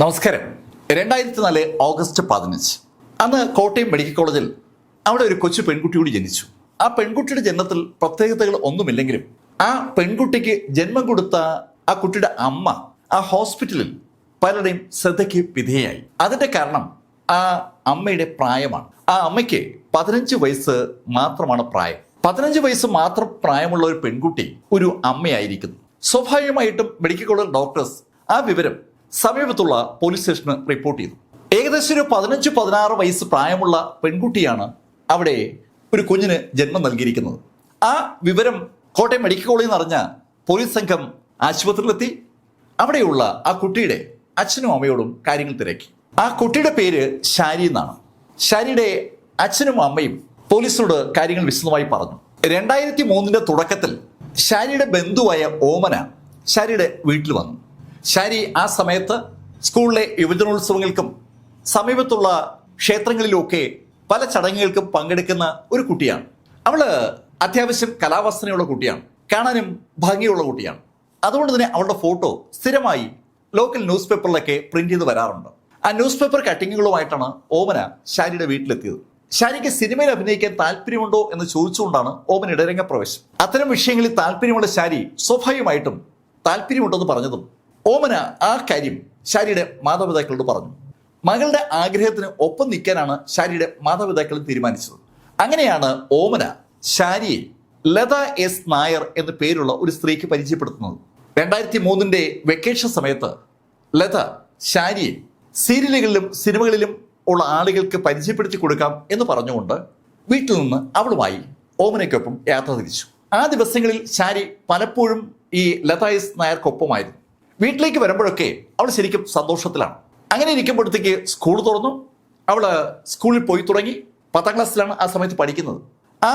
നമസ്കാരം. രണ്ടായിരത്തി നാല് ഓഗസ്റ്റ് പതിനഞ്ച്. അന്ന് കോട്ടയം മെഡിക്കൽ കോളേജിൽ അവിടെ ഒരു കൊച്ചു പെൺകുട്ടി കൂടി ജനിച്ചു. ആ പെൺകുട്ടിയുടെ ജന്മത്തിൽ പ്രത്യേകതകൾ ഒന്നുമില്ലെങ്കിലും ആ പെൺകുട്ടിക്ക് ജന്മം കൊടുത്ത ആ കുട്ടിയുടെ അമ്മ ആ ഹോസ്പിറ്റലിൽ പലരുടെയും ശ്രദ്ധയ്ക്ക് വിധേയായി അതിന്റെ കാരണം ആ അമ്മയുടെ പ്രായമാണ്. ആ അമ്മയ്ക്ക് പതിനഞ്ച് വയസ്സ് മാത്രമാണ് പ്രായം. പതിനഞ്ച് വയസ്സ് മാത്രം പ്രായമുള്ള ഒരു പെൺകുട്ടി ഒരു അമ്മയായിരിക്കുന്നു. സ്വാഭാവികമായിട്ടും മെഡിക്കൽ കോളേജ് ഡോക്ടേഴ്സ് ആ വിവരം സമീപത്തുള്ള പോലീസ് സ്റ്റേഷന് റിപ്പോർട്ട് ചെയ്തു. ഏകദേശം ഒരു പതിനഞ്ച് പതിനാറ് വയസ്സ് പ്രായമുള്ള പെൺകുട്ടിയാണ് അവിടെ ഒരു കുഞ്ഞിന് ജന്മം നൽകിയിരിക്കുന്നത്. ആ വിവരം കോട്ടയം മെഡിക്കൽ കോളേജിൽ നിന്ന് അറിഞ്ഞ പോലീസ് സംഘം ആശുപത്രിയിലെത്തി. അവിടെയുള്ള ആ കുട്ടിയുടെ അച്ഛനും അമ്മയോടും കാര്യങ്ങൾ തിരക്കി. ആ കുട്ടിയുടെ പേര് ഷാരി എന്നാണ്. ഷാരിയുടെ അച്ഛനും അമ്മയും പോലീസിനോട് കാര്യങ്ങൾ വിശദമായി പറഞ്ഞു. രണ്ടായിരത്തി മൂന്നിന്റെ തുടക്കത്തിൽ ഷാരിയുടെ ബന്ധുവായ ഓമന ഷാരിയുടെ വീട്ടിൽ വന്നു. ഷാരി ആ സമയത്ത് സ്കൂളിലെ യുവജനോത്സവങ്ങൾക്കും സമീപത്തുള്ള ക്ഷേത്രങ്ങളിലുമൊക്കെ പല ചടങ്ങുകൾക്കും പങ്കെടുക്കുന്ന ഒരു കുട്ടിയാണ്. അവൾ അത്യാവശ്യം കലാവാസനയുള്ള കുട്ടിയാണ്. കാണാനും ഭംഗിയുള്ള കുട്ടിയാണ്. അതുകൊണ്ട് തന്നെ അവളുടെ ഫോട്ടോ സ്ഥിരമായി ലോക്കൽ ന്യൂസ് പേപ്പറിലൊക്കെ പ്രിന്റ് ചെയ്ത് വരാറുണ്ട്. ആ ന്യൂസ് പേപ്പർ കട്ടിങ്ങുകളുമായിട്ടാണ് ഓമന ഷാരിയുടെ വീട്ടിലെത്തിയത്. ഷാരിക്ക് സിനിമയിൽ അഭിനയിക്കാൻ താല്പര്യമുണ്ടോ എന്ന് ചോദിച്ചുകൊണ്ടാണ് ഓമൻ ഇടരംഗ പ്രവേശം അത്തരം വിഷയങ്ങളിൽ താല്പര്യമുള്ള ഷാരി സ്വാഭാവികമായിട്ടും താല്പര്യമുണ്ടെന്ന് പറഞ്ഞതും ഓമന ആ കാര്യം ഷാരിയുടെ മാതാപിതാക്കളോട് പറഞ്ഞു. മകളുടെ ആഗ്രഹത്തിന് ഒപ്പം നിൽക്കാനാണ് ഷാരിയുടെ മാതാപിതാക്കൾ തീരുമാനിച്ചത്. അങ്ങനെയാണ് ഓമന ഷാരിയെ ലത എസ് നായർ എന്ന പേരുള്ള ഒരു സ്ത്രീക്ക് പരിചയപ്പെടുത്തുന്നത്. രണ്ടായിരത്തി മൂന്നിന്റെ വെക്കേഷൻ സമയത്ത് ലത ഷാരിയെ സീരിയലുകളിലും സിനിമകളിലും ഉള്ള ആളുകൾക്ക് പരിചയപ്പെടുത്തി കൊടുക്കാം എന്ന് പറഞ്ഞുകൊണ്ട് വീട്ടിൽ നിന്ന് അവളുമായി ഓമനയ്ക്കൊപ്പം യാത്ര തിരിച്ചു. ആ ദിവസങ്ങളിൽ ഷാരി പലപ്പോഴും ഈ ലത എസ് നായർക്കൊപ്പമായിരുന്നു. വീട്ടിലേക്ക് വരുമ്പോഴൊക്കെ അവൾ ശരിക്കും സന്തോഷത്തിലാണ്. അങ്ങനെ ഇരിക്കുമ്പോഴത്തേക്ക് സ്കൂൾ തുറന്നു. അവൾ സ്കൂളിൽ പോയി തുടങ്ങി. പത്താം ക്ലാസ്സിലാണ് ആ സമയത്ത് പഠിക്കുന്നത്. ആ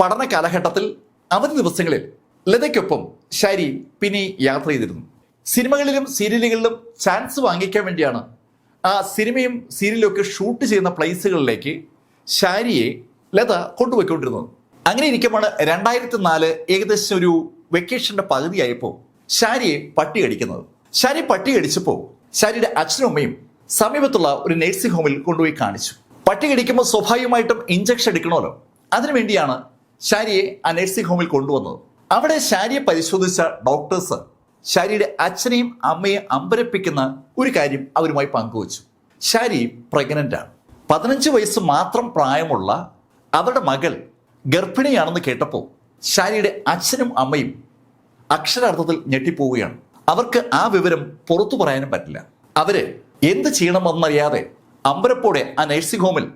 പഠന കാലഘട്ടത്തിൽ അവധി ദിവസങ്ങളിൽ ലതയ്ക്കൊപ്പം ഷാരി പിന്നെ യാത്ര ചെയ്തിരുന്നു. സിനിമകളിലും സീരിയലുകളിലും ചാൻസ് വാങ്ങിക്കാൻ വേണ്ടിയാണ് ആ സിനിമയും സീരിയലും ഒക്കെ ഷൂട്ട് ചെയ്യുന്ന പ്ലേസുകളിലേക്ക് ഷാരിയെ ലത കൊണ്ടുപോയിക്കൊണ്ടിരുന്നത്. അങ്ങനെ ഇരിക്കുമ്പോൾ രണ്ടായിരത്തി നാല് ഏകദേശം ഒരു വെക്കേഷന്റെ പകുതിയായപ്പോൾ ഷാരിയെ പട്ടി കടിക്കുന്നത്. ഷാരി പട്ടി കടിച്ചപ്പോൾ ഷാരിയുടെ അച്ഛനും അമ്മയും സമീപത്തുള്ള ഒരു നഴ്സിംഗ് ഹോമിൽ കൊണ്ടുപോയി കാണിച്ചു. പട്ടി കടിക്കുമ്പോൾ സ്വാഭാവികമായിട്ടും ഇഞ്ചക്ഷൻ എടുക്കണമല്ലോ. അതിനുവേണ്ടിയാണ് ഷാരിയെ ആ നഴ്സിംഗ് ഹോമിൽ കൊണ്ടുവന്നത്. അവിടെ ഷാരിയെ പരിശോധിച്ച ഡോക്ടേഴ്സ് ഷാരിയുടെ അച്ഛനെയും അമ്മയെയും അമ്പരപ്പിക്കുന്ന ഒരു കാര്യം അവരുമായി പങ്കുവച്ചു. ഷാരി പ്രഗ്നന്റ് ആണ്. പതിനഞ്ച് വയസ്സ് മാത്രം പ്രായമുള്ള അവരുടെ മകൾ ഗർഭിണിയാണെന്ന് കേട്ടപ്പോൾ ഷാരിയുടെ അച്ഛനും അമ്മയും അക്ഷരാർത്ഥത്തിൽ ഞെട്ടിപ്പോവുകയാണ്. അവർക്ക് ആ വിവരം പുറത്തു പറയാനും പറ്റില്ല. അവർ എന്ത് ചെയ്യണമെന്നറിയാതെ അമ്പരപ്പോടെ ആ നഴ്സിംഗ് ഹോമിൽ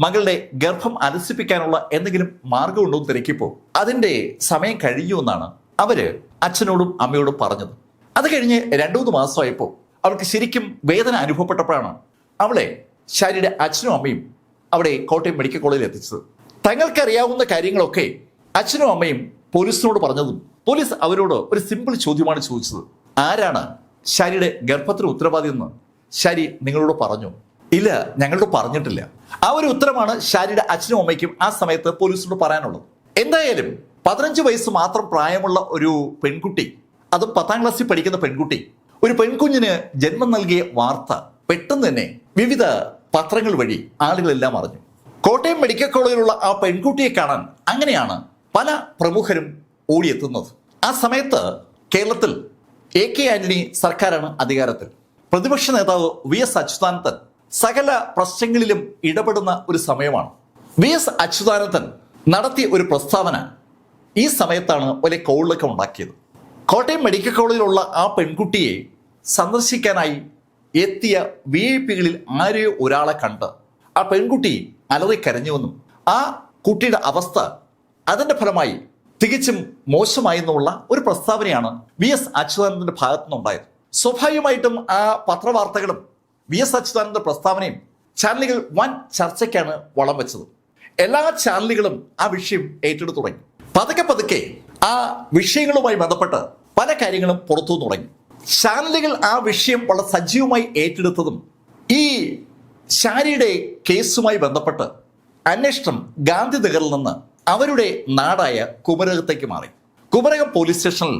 മകളുടെ ഗർഭം അലസിപ്പിക്കാനുള്ള എന്തെങ്കിലും മാർഗമുണ്ടോ എന്ന് തിരക്കിപ്പോ അതിന്റെ സമയം കഴിഞ്ഞു എന്നാണ് അവർ അച്ഛനോടും അമ്മയോടും പറഞ്ഞത്. അത് കഴിഞ്ഞ് രണ്ടു മൂന്ന് മാസമായപ്പോൾ അവൾക്ക് ശരിക്കും വേദന അനുഭവപ്പെട്ടപ്പോഴാണ് അവളെ ശാരിയുടെ അച്ഛനും അമ്മയും അവിടെ കോട്ടയം മെഡിക്കൽ കോളേജിൽ എത്തിച്ചത്. തങ്ങൾക്കറിയാവുന്ന കാര്യങ്ങളൊക്കെ അച്ഛനും അമ്മയും പോലീസിനോട് പറഞ്ഞതും പോലീസ് അവരോട് ഒരു സിമ്പിൾ ചോദ്യമാണ് ചോദിച്ചത്. ആരാണ് ഷാരിയുടെ ഗർഭത്തിന് ഉത്തരവാദി എന്ന്? ഷാരി നിങ്ങളോട് പറഞ്ഞു. ഇല്ല ഞങ്ങളോട് പറഞ്ഞിട്ടില്ല. ആ ഒരു ഉത്തരമാണ് ഷാരിയുടെ അച്ഛനും അമ്മയ്ക്കും ആ സമയത്ത് പോലീസിനോട് പറയാനുള്ളത്. എന്തായാലും പതിനഞ്ച് വയസ്സ് മാത്രം പ്രായമുള്ള ഒരു പെൺകുട്ടി അത് പത്താം ക്ലാസ്സിൽ പഠിക്കുന്ന പെൺകുട്ടി ഒരു പെൺകുഞ്ഞിന് ജന്മം നൽകിയ വാർത്ത പെട്ടെന്ന് തന്നെ വിവിധ പത്രങ്ങൾ വഴി ആളുകളെല്ലാം അറിഞ്ഞു. കോട്ടയം മെഡിക്കൽ കോളേജിലുള്ള ആ പെൺകുട്ടിയെ കാണാൻ അങ്ങനെയാണ് പല പ്രമുഖരും ഓടിയെത്തുന്നത്. ആ സമയത്ത് കേരളത്തിൽ എ കെ ആന്റണി സർക്കാരാണ് അധികാരത്തിൽ. പ്രതിപക്ഷ നേതാവ് വി എസ് അച്യുതാനന്ദൻ സകല പ്രശ്നങ്ങളിലും ഇടപെടുന്ന ഒരു സമയമാണ്. വി എസ് അച്യുതാനന്ദൻ നടത്തിയ ഒരു പ്രസ്താവന ഈ സമയത്താണ് വലിയ കോളിലൊക്കെ ഉണ്ടാക്കിയത്. കോട്ടയം മെഡിക്കൽ കോളേജിലുള്ള ആ പെൺകുട്ടിയെ സന്ദർശിക്കാനായി എത്തിയ വി ഐ പികളിൽ ആരെയോ ഒരാളെ കണ്ട് ആ പെൺകുട്ടി അലറി കരഞ്ഞുവെന്നും ആ കുട്ടിയുടെ അവസ്ഥ അതിന്റെ ഫലമായി തികച്ചും മോശമായി എന്നുള്ള ഒരു പ്രസ്താവനയാണ് വി എസ് അച്യുതാനന്ദന്റെ ഭാഗത്തു നിന്നുണ്ടായത് സ്വാഭാവികമായിട്ടും ആ പത്രവാർത്തകളും വി എസ് അച്യുതാനന്ദന്റെ പ്രസ്താവനയും ചാനലുകൾ വൻ ചർച്ചയ്ക്കാണ് വളം വെച്ചത്. എല്ലാ ചാനലുകളും ആ വിഷയം ഏറ്റെടുത്തു തുടങ്ങി. പതുക്കെ പതുക്കെ ആ വിഷയങ്ങളുമായി ബന്ധപ്പെട്ട് പല കാര്യങ്ങളും പുറത്തു തുടങ്ങി. ചാനലുകൾ ആ വിഷയം വളരെ സജീവമായി ഏറ്റെടുത്തതും ഈ ഷാരിയുടെ കേസുമായി ബന്ധപ്പെട്ട് അന്വേഷണം ഗാന്ധിനഗറിൽ നിന്ന് അവരുടെ നാടായ കുമരകത്തേക്ക് മാറി. കുമരകം പോലീസ് സ്റ്റേഷനിൽ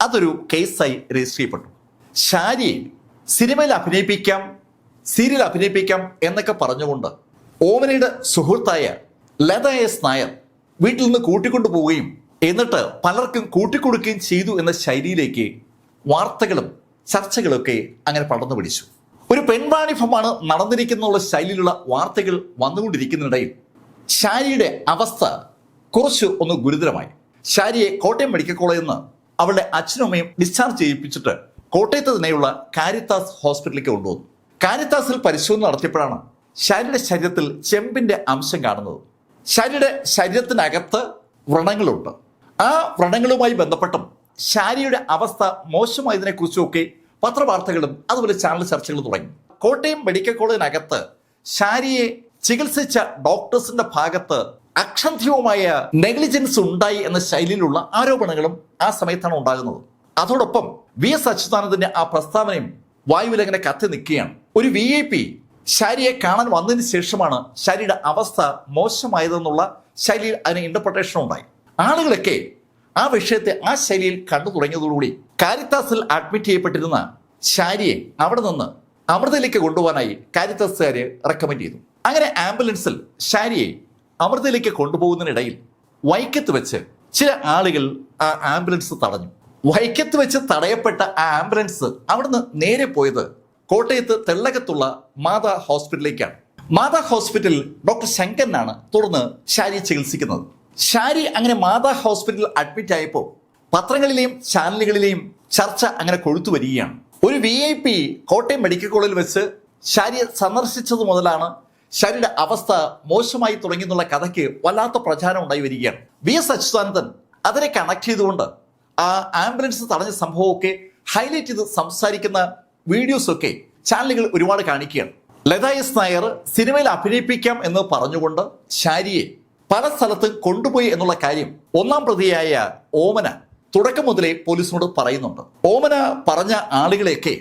അതൊരു കേസായി രജിസ്റ്റർ ചെയ്യപ്പെട്ടു ഷാരിയെ സിനിമയിൽ അഭിനയിപ്പിക്കാം സീരിയൽ അഭിനയിപ്പിക്കാം എന്നൊക്കെ പറഞ്ഞുകൊണ്ട് ഓമനയുടെ സുഹൃത്തായ ലത എസ് നായർ വീട്ടിൽ നിന്ന് കൂട്ടിക്കൊണ്ടു പോവുകയും എന്നിട്ട് പലർക്കും കൂട്ടിക്കൊടുക്കുകയും ചെയ്തു എന്ന ശൈലിയിലേക്ക് വാർത്തകളും ചർച്ചകളൊക്കെ അങ്ങനെ പടർന്നു പിടിച്ചു. ഒരു പെൺവാണിഭമാണ് നടന്നിരിക്കുന്നുള്ള ശൈലിയിലുള്ള വാർത്തകൾ വന്നുകൊണ്ടിരിക്കുന്നിടയിൽ ഷാരിയുടെ അവസ്ഥ കുറച്ച് ഒന്ന് ഗുരുതരമായി. ഷാരിയെ കോട്ടയം മെഡിക്കൽ കോളേജിൽ നിന്ന് അവളുടെ അച്ഛനും അമ്മയും ഡിസ്ചാർജ് ചെയ്യിപ്പിച്ചിട്ട് കോട്ടയത്ത് തന്നെയുള്ള കാരിത്താസ് ഹോസ്പിറ്റലിലേക്ക് കൊണ്ടുവന്നു. കാരിത്താസിൽ പരിശോധന നടത്തിയപ്പോഴാണ് ഷാരിയുടെ ശരീരത്തിൽ ചെമ്പിന്റെ അംശം കാണുന്നത്. ഷാരിയുടെ ശരീരത്തിനകത്ത് വ്രണങ്ങളുണ്ട്. ആ വ്രണങ്ങളുമായി ബന്ധപ്പെട്ടും ഷാരിയുടെ അവസ്ഥ മോശമായതിനെ കുറിച്ചുമൊക്കെ പത്രവാർത്തകളും അതുപോലെ ചാനൽ ചർച്ചകളും തുടങ്ങി. കോട്ടയം മെഡിക്കൽ കോളേജിനകത്ത് ഷാരിയെ ചികിത്സിച്ച ഡോക്ടേഴ്സിന്റെ ഭാഗത്ത് അക്ഷന്ധ്യവുമായ നെഗ്ലിജൻസ് ഉണ്ടായി എന്ന ശൈലിയിലുള്ള ആരോപണങ്ങളും ആ സമയത്താണ് ഉണ്ടാകുന്നത്. അതോടൊപ്പം വി എസ് അച്യുതാനന്ദന്റെ ആ പ്രസ്താവനയും വായുവിൽ അങ്ങനെ കത്തി നിൽക്കുകയാണ്. ഒരു വി ഐ പി ഷാരിയെ കാണാൻ വന്നതിന് ശേഷമാണ് ഷാരിയുടെ അവസ്ഥ മോശമായതെന്നുള്ള ശൈലിയിൽ അതിന് ഇന്റർപ്രട്ടേഷൻ ഉണ്ടായി. ആളുകളൊക്കെ ആ വിഷയത്തെ ആ ശൈലിയിൽ കണ്ടു തുടങ്ങിയതോടുകൂടി കാരിത്താസിൽ അഡ്മിറ്റ് ചെയ്യപ്പെട്ടിരുന്ന ഷാരിയെ അവിടെ നിന്ന് അമൃതയിലേക്ക് കൊണ്ടുപോകാനായി കാരിത്താസുകാര് റെക്കമെൻഡ് ചെയ്തു. അങ്ങനെ ആംബുലൻസിൽ ഷാരിയെ അമൃതയിലേക്ക് കൊണ്ടുപോകുന്നതിനിടയിൽ വൈക്കത്ത് വെച്ച് ചില ആളുകൾ ആ ആംബുലൻസ് തടഞ്ഞു. വൈക്കത്ത് വെച്ച് തടയപ്പെട്ട ആ ആംബുലൻസ് അവിടുന്ന് നേരെ പോയത് കോട്ടയത്ത് തെള്ളകത്തുള്ള മാതാ ഹോസ്പിറ്റലിലേക്കാണ്. മാതാ ഹോസ്പിറ്റലിൽ ഡോക്ടർ ശങ്കരനാണ് തുടർന്ന് ഷാരിയെ ചികിത്സിക്കുന്നത്. ഷാരി അങ്ങനെ മാതാ ഹോസ്പിറ്റലിൽ അഡ്മിറ്റ് ആയപ്പോൾ പത്രങ്ങളിലെയും ചാനലുകളിലെയും ചർച്ച അങ്ങനെ കൊഴുത്തു വരികയാണ്. ഒരു V I P Kottayam medical കോളേജിൽ വെച്ച് ഷാരിയെ സന്ദർശിച്ചത് മുതലാണ് ഷാരിയുടെ അവസ്ഥ മോശമായി തുടങ്ങിയെന്നുള്ള കഥയ്ക്ക് വല്ലാത്ത പ്രചാരം ഉണ്ടായി വരികയാണ്. വി എസ് അച്യുതാനന്ദൻ അതിനെ കണക്ട് ചെയ്തുകൊണ്ട് ആ ആംബുലൻസ് തടഞ്ഞ സംഭവമൊക്കെ ഹൈലൈറ്റ് ചെയ്ത് സംസാരിക്കുന്ന വീഡിയോസൊക്കെ ചാനലുകൾ ഒരുപാട് കാണിക്കുകയാണ്. ലത എസ് നായർ സിനിമയിൽ അഭിനയിപ്പിക്കാം എന്ന് പറഞ്ഞുകൊണ്ട് ശാരിയെ പല സ്ഥലത്തും കൊണ്ടുപോയി എന്നുള്ള കാര്യം ഒന്നാം പ്രതിയായ ഓമന തുടക്കം മുതലേ പോലീസിനോട് പറയുന്നുണ്ട്. ഓമന പറഞ്ഞ ആളുകളെയൊക്കെ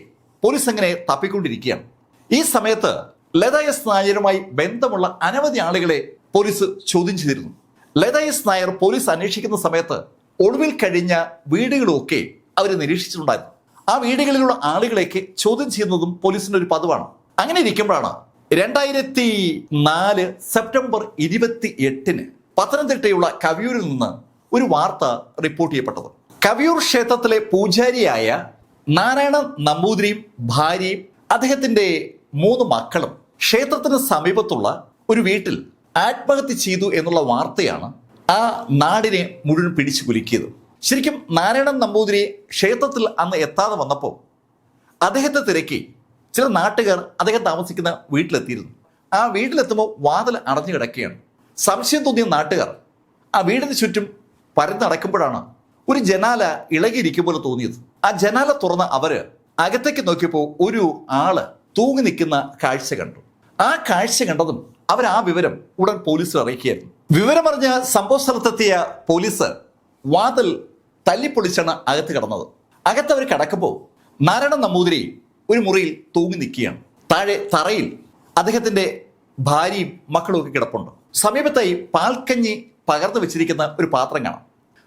പോലീസ് അങ്ങനെ തപ്പിക്കൊണ്ടിരിക്കുകയാണ്. ഈ സമയത്ത് ലത എസ് നായരുമായി ബന്ധമുള്ള അനവധി ആളുകളെ പോലീസ് ചോദ്യം ചെയ്തിരുന്നു. ലത എസ് നായർ പോലീസ് അന്വേഷിക്കുന്ന സമയത്ത് ഒളിവിൽ കഴിഞ്ഞ വീടുകളുമൊക്കെ അവർ നിരീക്ഷിച്ചിട്ടുണ്ടായിരുന്നു. ആ വീടുകളിലുള്ള ആളുകളെയൊക്കെ ചോദ്യം ചെയ്യുന്നതും പോലീസിന്റെ ഒരു പതിവാണ്. അങ്ങനെ ഇരിക്കുമ്പോഴാണ് രണ്ടായിരത്തി നാല് സെപ്റ്റംബർ ഇരുപത്തി എട്ടിന് പത്തനംതിട്ടയുള്ള കവിയൂരിൽ നിന്ന് ഒരു വാർത്ത റിപ്പോർട്ട് ചെയ്യപ്പെട്ടത്. കവിയൂർ ക്ഷേത്രത്തിലെ പൂജാരിയായ നാരായണ നമ്പൂതിരിയും ഭാര്യയും അദ്ദേഹത്തിന്റെ മൂന്ന് മക്കളും ക്ഷേത്രത്തിന് സമീപത്തുള്ള ഒരു വീട്ടിൽ ആത്മഹത്യ ചെയ്തു എന്നുള്ള വാർത്തയാണ് ആ നാടിനെ മുഴുവൻ പിടിച്ചു കുലുക്കിയത്. ശരിക്കും നാരായണൻ നമ്പൂതിരി ക്ഷേത്രത്തിൽ അന്ന് എത്താതെ വന്നപ്പോൾ അദ്ദേഹത്തെ തിരക്കി ചില നാട്ടുകാർ അദ്ദേഹം താമസിക്കുന്ന വീട്ടിലെത്തിയിരുന്നു. ആ വീട്ടിലെത്തുമ്പോൾ വാതിൽ അടഞ്ഞു കിടക്കുകയാണ്. സംശയം തോന്നിയ നാട്ടുകാർ ആ വീടിന് ചുറ്റും പരന്നടക്കുമ്പോഴാണ് ഒരു ജനാല ഇളകിയിരിക്കും പോലെ തോന്നിയത്. ആ ജനാല തുറന്ന അവർ അകത്തേക്ക് നോക്കിയപ്പോൾ ഒരു ആൾ തൂങ്ങി നിൽക്കുന്ന കാഴ്ച കണ്ടു. ആ കാഴ്ച കണ്ടതും അവർ ആ വിവരം ഉടൻ പോലീസിൽ അറിയിക്കുകയായിരുന്നു. വിവരമറിഞ്ഞ സംഭവ സ്ഥലത്തെത്തിയ പോലീസ് വാതിൽ തല്ലിപ്പൊളിച്ചാണ് അകത്ത് കടന്നത്. അകത്ത് അവർ കിടക്കുമ്പോൾ നാരായണ നമ്പൂതിരി ഒരു മുറിയിൽ തൂങ്ങി നിൽക്കുകയാണ്. താഴെ തറയിൽ അദ്ദേഹത്തിന്റെ ഭാര്യയും മക്കളും ഒക്കെ കിടപ്പുണ്ട്. സമീപത്തായി പാൽക്കഞ്ഞി പകർന്നു വെച്ചിരിക്കുന്ന ഒരു പാത്രം കാണാം.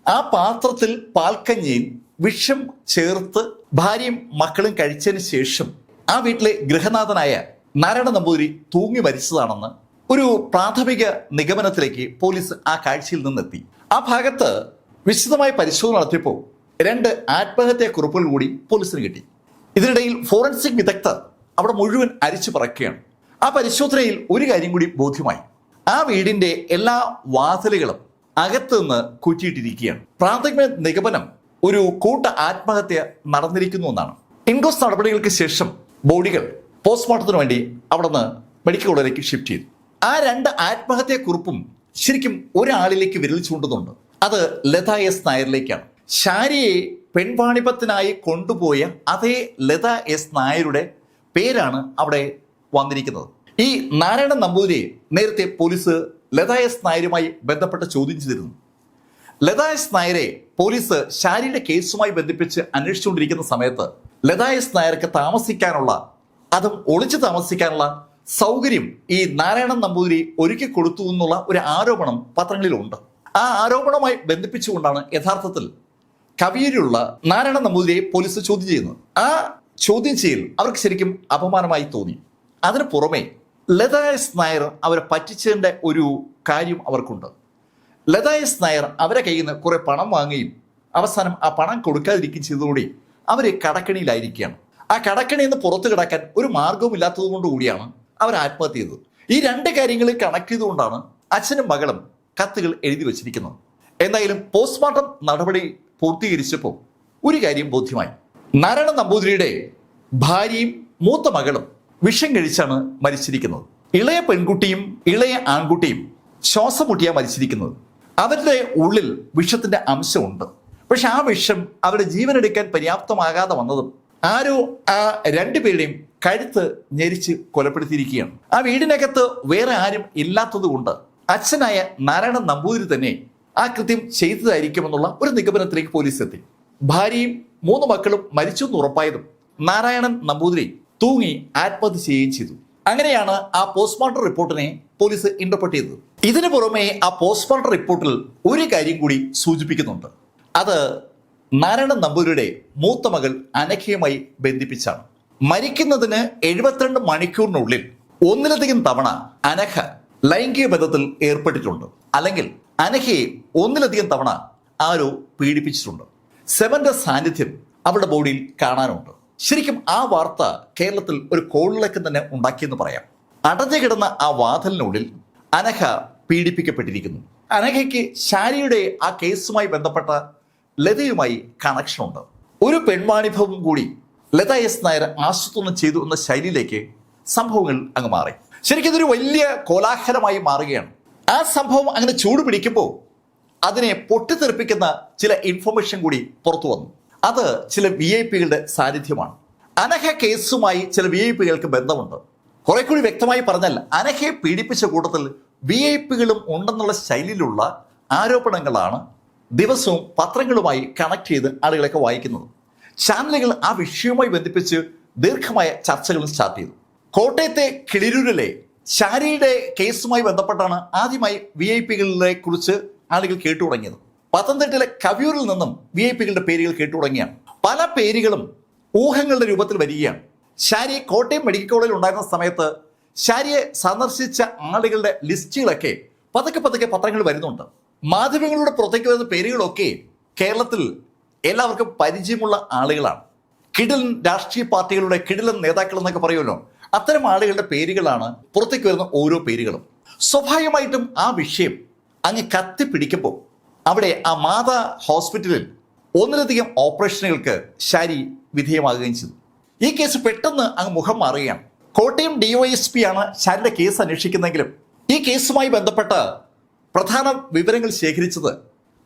ആ പാത്രത്തിൽ പാൽക്കഞ്ഞിയിൽ വിഷം ചേർത്ത് ഭാര്യയും മക്കളും കഴിച്ചതിന് ശേഷം ആ വീട്ടിലെ ഗൃഹനാഥനായ നാരായണ നമ്പൂതിരി തൂങ്ങി മരിച്ചതാണെന്ന് ഒരു പ്രാഥമിക നിഗമനത്തിലേക്ക് പോലീസ് ആ കാഴ്ചയിൽ നിന്നെത്തി. ആ ഭാഗത്ത് വിശദമായ പരിശോധന നടത്തിയപ്പോൾ രണ്ട് ആത്മഹത്യാ കുറിപ്പുകൾ കൂടി പോലീസിന് കിട്ടി. ഇതിനിടയിൽ ഫോറൻസിക് വിദഗ്ധർ അവിടെ മുഴുവൻ അരിച്ചു പറക്കുകയാണ്. ആ പരിശോധനയിൽ ഒരു കാര്യം കൂടി ബോധ്യമായി. ആ വീടിന്റെ എല്ലാ വാതിലുകളും അകത്ത് നിന്ന് കുറ്റിയിട്ടിരിക്കുകയാണ്. പ്രാഥമിക നിഗമനം ഒരു കൂട്ട ആത്മഹത്യ നടന്നിരിക്കുന്നു എന്നാണ്. ഇൻകോസ് നടപടികൾക്ക് ശേഷം ബോഡികൾ പോസ്റ്റ്മോർട്ടത്തിന് വേണ്ടി അവിടെ നിന്ന് മെഡിക്കൽ കോളേജിലേക്ക് ഷിഫ്റ്റ് ചെയ്തു. ആ രണ്ട് ആത്മഹത്യാ കുറിപ്പും ശരിക്കും ഒരാളിലേക്ക് വിരൽ ചൂണ്ടുന്നുണ്ട്. അത് ലത എസ് നായരിലേക്കാണ്. ഷാരിയെ പെൺവാണിപത്തിനായി കൊണ്ടുപോയ അതേ ലത എസ് നായരുടെ പേരാണ് അവിടെ വന്നിരിക്കുന്നത്. ഈ നാരായണൻ നമ്പൂതിരിയെ നേരത്തെ പോലീസ് ലത എസ് നായരുമായി ബന്ധപ്പെട്ട് ചോദ്യം ചെയ്തിരുന്നു. ലത എസ് നായരെ പോലീസ് ഷാരിയുടെ കേസുമായി ബന്ധിപ്പിച്ച് അന്വേഷിച്ചുകൊണ്ടിരിക്കുന്ന സമയത്ത് ലത എസ് നായർക്ക് താമസിക്കാനുള്ള അതും ഒളിച്ചു താമസിക്കാനുള്ള സൗകര്യം ഈ നാരായണൻ നമ്പൂതിരി ഒരുക്കി കൊടുത്തു എന്നുള്ള ഒരു ആരോപണം പത്രങ്ങളിലുണ്ട്. ആ ആരോപണവുമായി ബന്ധിപ്പിച്ചുകൊണ്ടാണ് യഥാർത്ഥത്തിൽ കവിയിലുള്ള നാരായണ നമ്പൂതിരിയെ പോലീസ് ചോദ്യം ചെയ്യുന്നത്. ആ ചോദ്യം ചെയ്യൽ അവർക്ക് ശരിക്കും അപമാനമായി തോന്നി. അതിന് പുറമെ ലത എസ് നായർ അവരെ പറ്റിച്ചതിന്റെ ഒരു കാര്യം അവർക്കുണ്ട്. ലത എസ് നായർ അവരെ കയ്യിൽ നിന്ന് കുറെ പണം വാങ്ങുകയും അവസാനം ആ പണം കൊടുക്കാതിരിക്കുകയും ചെയ്തതോടെ അവർ കടക്കണിയിലായിരിക്കുകയാണ്. ആ കടക്കണിയിൽ നിന്ന് പുറത്തു കിടക്കാൻ ഒരു മാർഗവും ഇല്ലാത്തത് കൊണ്ട് കൂടിയാണ് അവർ ആത്മഹത്യ ചെയ്തത്. ഈ രണ്ട് കാര്യങ്ങൾ കണക്ട് ചെയ്തുകൊണ്ടാണ് അച്ഛനും മകളും കത്തുകൾ എഴുതി വച്ചിരിക്കുന്നത്. എന്തായാലും പോസ്റ്റ്മോർട്ടം നടപടി പൂർത്തീകരിച്ചപ്പോൾ ഒരു കാര്യം ബോധ്യമായി. നാരായണ നമ്പൂതിരിയുടെ ഭാര്യയും മൂത്ത മകളും വിഷം കഴിച്ചാണ് മരിച്ചിരിക്കുന്നത്. ഇളയ പെൺകുട്ടിയും ഇളയ ആൺകുട്ടിയും ശ്വാസം മുട്ടിയാണ് മരിച്ചിരിക്കുന്നത്. അവരുടെ ഉള്ളിൽ വിഷത്തിന്റെ അംശമുണ്ട്. പക്ഷെ ആ വിഷം അവരുടെ ജീവനെടുക്കാൻ പര്യാപ്തമാകാതെ വന്നതും ആരോ ആ രണ്ടുപേരുടെയും കഴുത്ത് ഞെരിച്ച് കൊലപ്പെടുത്തിയിരിക്കുകയാണ്. ആ വീടിനകത്ത് വേറെ ആരും ഇല്ലാത്തത് കൊണ്ട് അച്ഛനായ നാരായണൻ നമ്പൂതിരി തന്നെ ആ കൃത്യം ചെയ്തതായിരിക്കുമെന്നുള്ള ഒരു നിഗമനത്തിലേക്ക് പോലീസ് എത്തി. ഭാര്യയും മൂന്ന് മക്കളും മരിച്ചു എന്ന് ഉറപ്പായതും നാരായണൻ നമ്പൂതിരി തൂങ്ങി ആത്മഹത്യ ചെയ്യുകയും ചെയ്തു. അങ്ങനെയാണ് ആ പോസ്റ്റ്മോർട്ടം റിപ്പോർട്ടിനെ പോലീസ് ഇന്റർപ്രറ്റ് ചെയ്തത്. ഇതിനു പുറമെ ആ പോസ്റ്റ്മോർട്ടം റിപ്പോർട്ടിൽ ഒരു കാര്യം കൂടി സൂചിപ്പിക്കുന്നുണ്ട്. അത് നാരായണൻ നമ്പൂരിയുടെ മൂത്ത മകൾ അനഘയുമായി ബന്ധിപ്പിച്ചാണ്. മരിക്കുന്നതിന് എഴുപത്തിരണ്ട് മണിക്കൂറിനുള്ളിൽ ഒന്നിലധികം തവണ അനഘ ലൈംഗിക ബന്ധത്തിൽ ഏർപ്പെട്ടിട്ടുണ്ട്. അല്ലെങ്കിൽ അനഘയെ ഒന്നിലധികം തവണ ആരോ പീഡിപ്പിച്ചിട്ടുണ്ട്. സെവന്റെ സാന്നിധ്യം അവരുടെ ബോഡിയിൽ കാണാനുണ്ട്. ശരിക്കും ആ വാർത്ത കേരളത്തിൽ ഒരു കോളിളക്കം തന്നെ ഉണ്ടാക്കിയെന്ന് പറയാം. അടഞ്ഞു കിടന്ന ആ വാതിലിനുള്ളിൽ അനഘ പീഡിപ്പിക്കപ്പെട്ടിരിക്കുന്നു. അനഘയ്ക്ക് ശാരിയുടെ ആ കേസുമായി ബന്ധപ്പെട്ട ലതയുമായി കണക്ഷൻ ഉണ്ട്. ഒരു പെൺവാണിഭവും കൂടി ലത എസ് നായർ ആസൂത്രണം ചെയ്തു എന്ന ശൈലിയിലേക്ക് സംഭവങ്ങൾ അങ്ങ് മാറി. ശരിക്കും ഇതൊരു വലിയ കോലാഹലമായി മാറുകയാണ്. ആ സംഭവം അങ്ങനെ ചൂട് പിടിക്കുമ്പോൾ അതിനെ പൊട്ടിത്തെറിപ്പിക്കുന്ന ചില ഇൻഫർമേഷൻ കൂടി പുറത്തു വന്നു. അത് ചില വി ഐ പികളുടെ സാന്നിധ്യമാണ്. അനഹ കേസുമായി ചില വി ഐ പികൾക്ക് ബന്ധമുണ്ട്. കുറെ കൂടി വ്യക്തമായി പറഞ്ഞാൽ അനഹയെ പീഡിപ്പിച്ച കൂട്ടത്തിൽ വി ഐ പികളും ഉണ്ടെന്നുള്ള ശൈലിയിലുള്ള ആരോപണങ്ങളാണ് ദിവസവും പത്രങ്ങളുമായി കണക്ട് ചെയ്ത് ആളുകളൊക്കെ വായിക്കുന്നത്. ചാനലുകൾ ആ വിഷയവുമായി ബന്ധിപ്പിച്ച് ദീർഘമായ ചർച്ചകളും സ്റ്റാർട്ട് ചെയ്തു. കോട്ടയത്തെ കിളിരൂരിലെ ശാരിയുടെ കേസുമായി ബന്ധപ്പെട്ടാണ് ആദ്യമായി വി ഐ പികളെ കുറിച്ച് ആളുകൾ കേട്ടു തുടങ്ങിയത്. പത്തനംതിട്ടയിലെ കവിയൂരിൽ നിന്നും വി ഐ പികളുടെ പേരുകൾ കേട്ടു തുടങ്ങിയാണ്. പല പേരുകളും ഊഹങ്ങളുടെ രൂപത്തിൽ വരികയാണ്. ഷാരി കോട്ടയം മെഡിക്കൽ കോളേജിൽ ഉണ്ടായിരുന്ന സമയത്ത് ഷാരിയെ സന്ദർശിച്ച ആളുകളുടെ ലിസ്റ്റുകളൊക്കെ പതുക്കെ പതുക്കെ പത്രങ്ങൾ വരുന്നുണ്ട്. മാധ്യമങ്ങളുടെ പുറത്തേക്ക് വരുന്ന പേരുകളൊക്കെ കേരളത്തിൽ എല്ലാവർക്കും പരിചയമുള്ള ആളുകളാണ്. കിടിലൻ രാഷ്ട്രീയ പാർട്ടികളുടെ കിടിലൻ നേതാക്കൾ എന്നൊക്കെ പറയുമല്ലോ. അത്തരം ആളുകളുടെ പേരുകളാണ് പുറത്തേക്ക് വരുന്ന ഓരോ പേരുകളും. സ്വാഭാവികമായിട്ടും ആ വിഷയം അങ്ങ് കത്തിപ്പിടിക്കുമ്പോൾ അവിടെ ആ മാതാ ഹോസ്പിറ്റലിൽ ഒന്നിലധികം ഓപ്പറേഷനുകൾക്ക് ശരി വിധേയമാകുകയും ചെയ്തു. ഈ കേസ് പെട്ടെന്ന് അങ്ങ് മുഖം മാറുകയാണ്. കോട്ടയം ഡിവൈഎസ്പി ആണ് ശാരിയുടെ കേസ് അന്വേഷിക്കുന്നതെങ്കിലും ഈ കേസുമായി ബന്ധപ്പെട്ട പ്രധാന വിവരങ്ങൾ ശേഖരിച്ചത്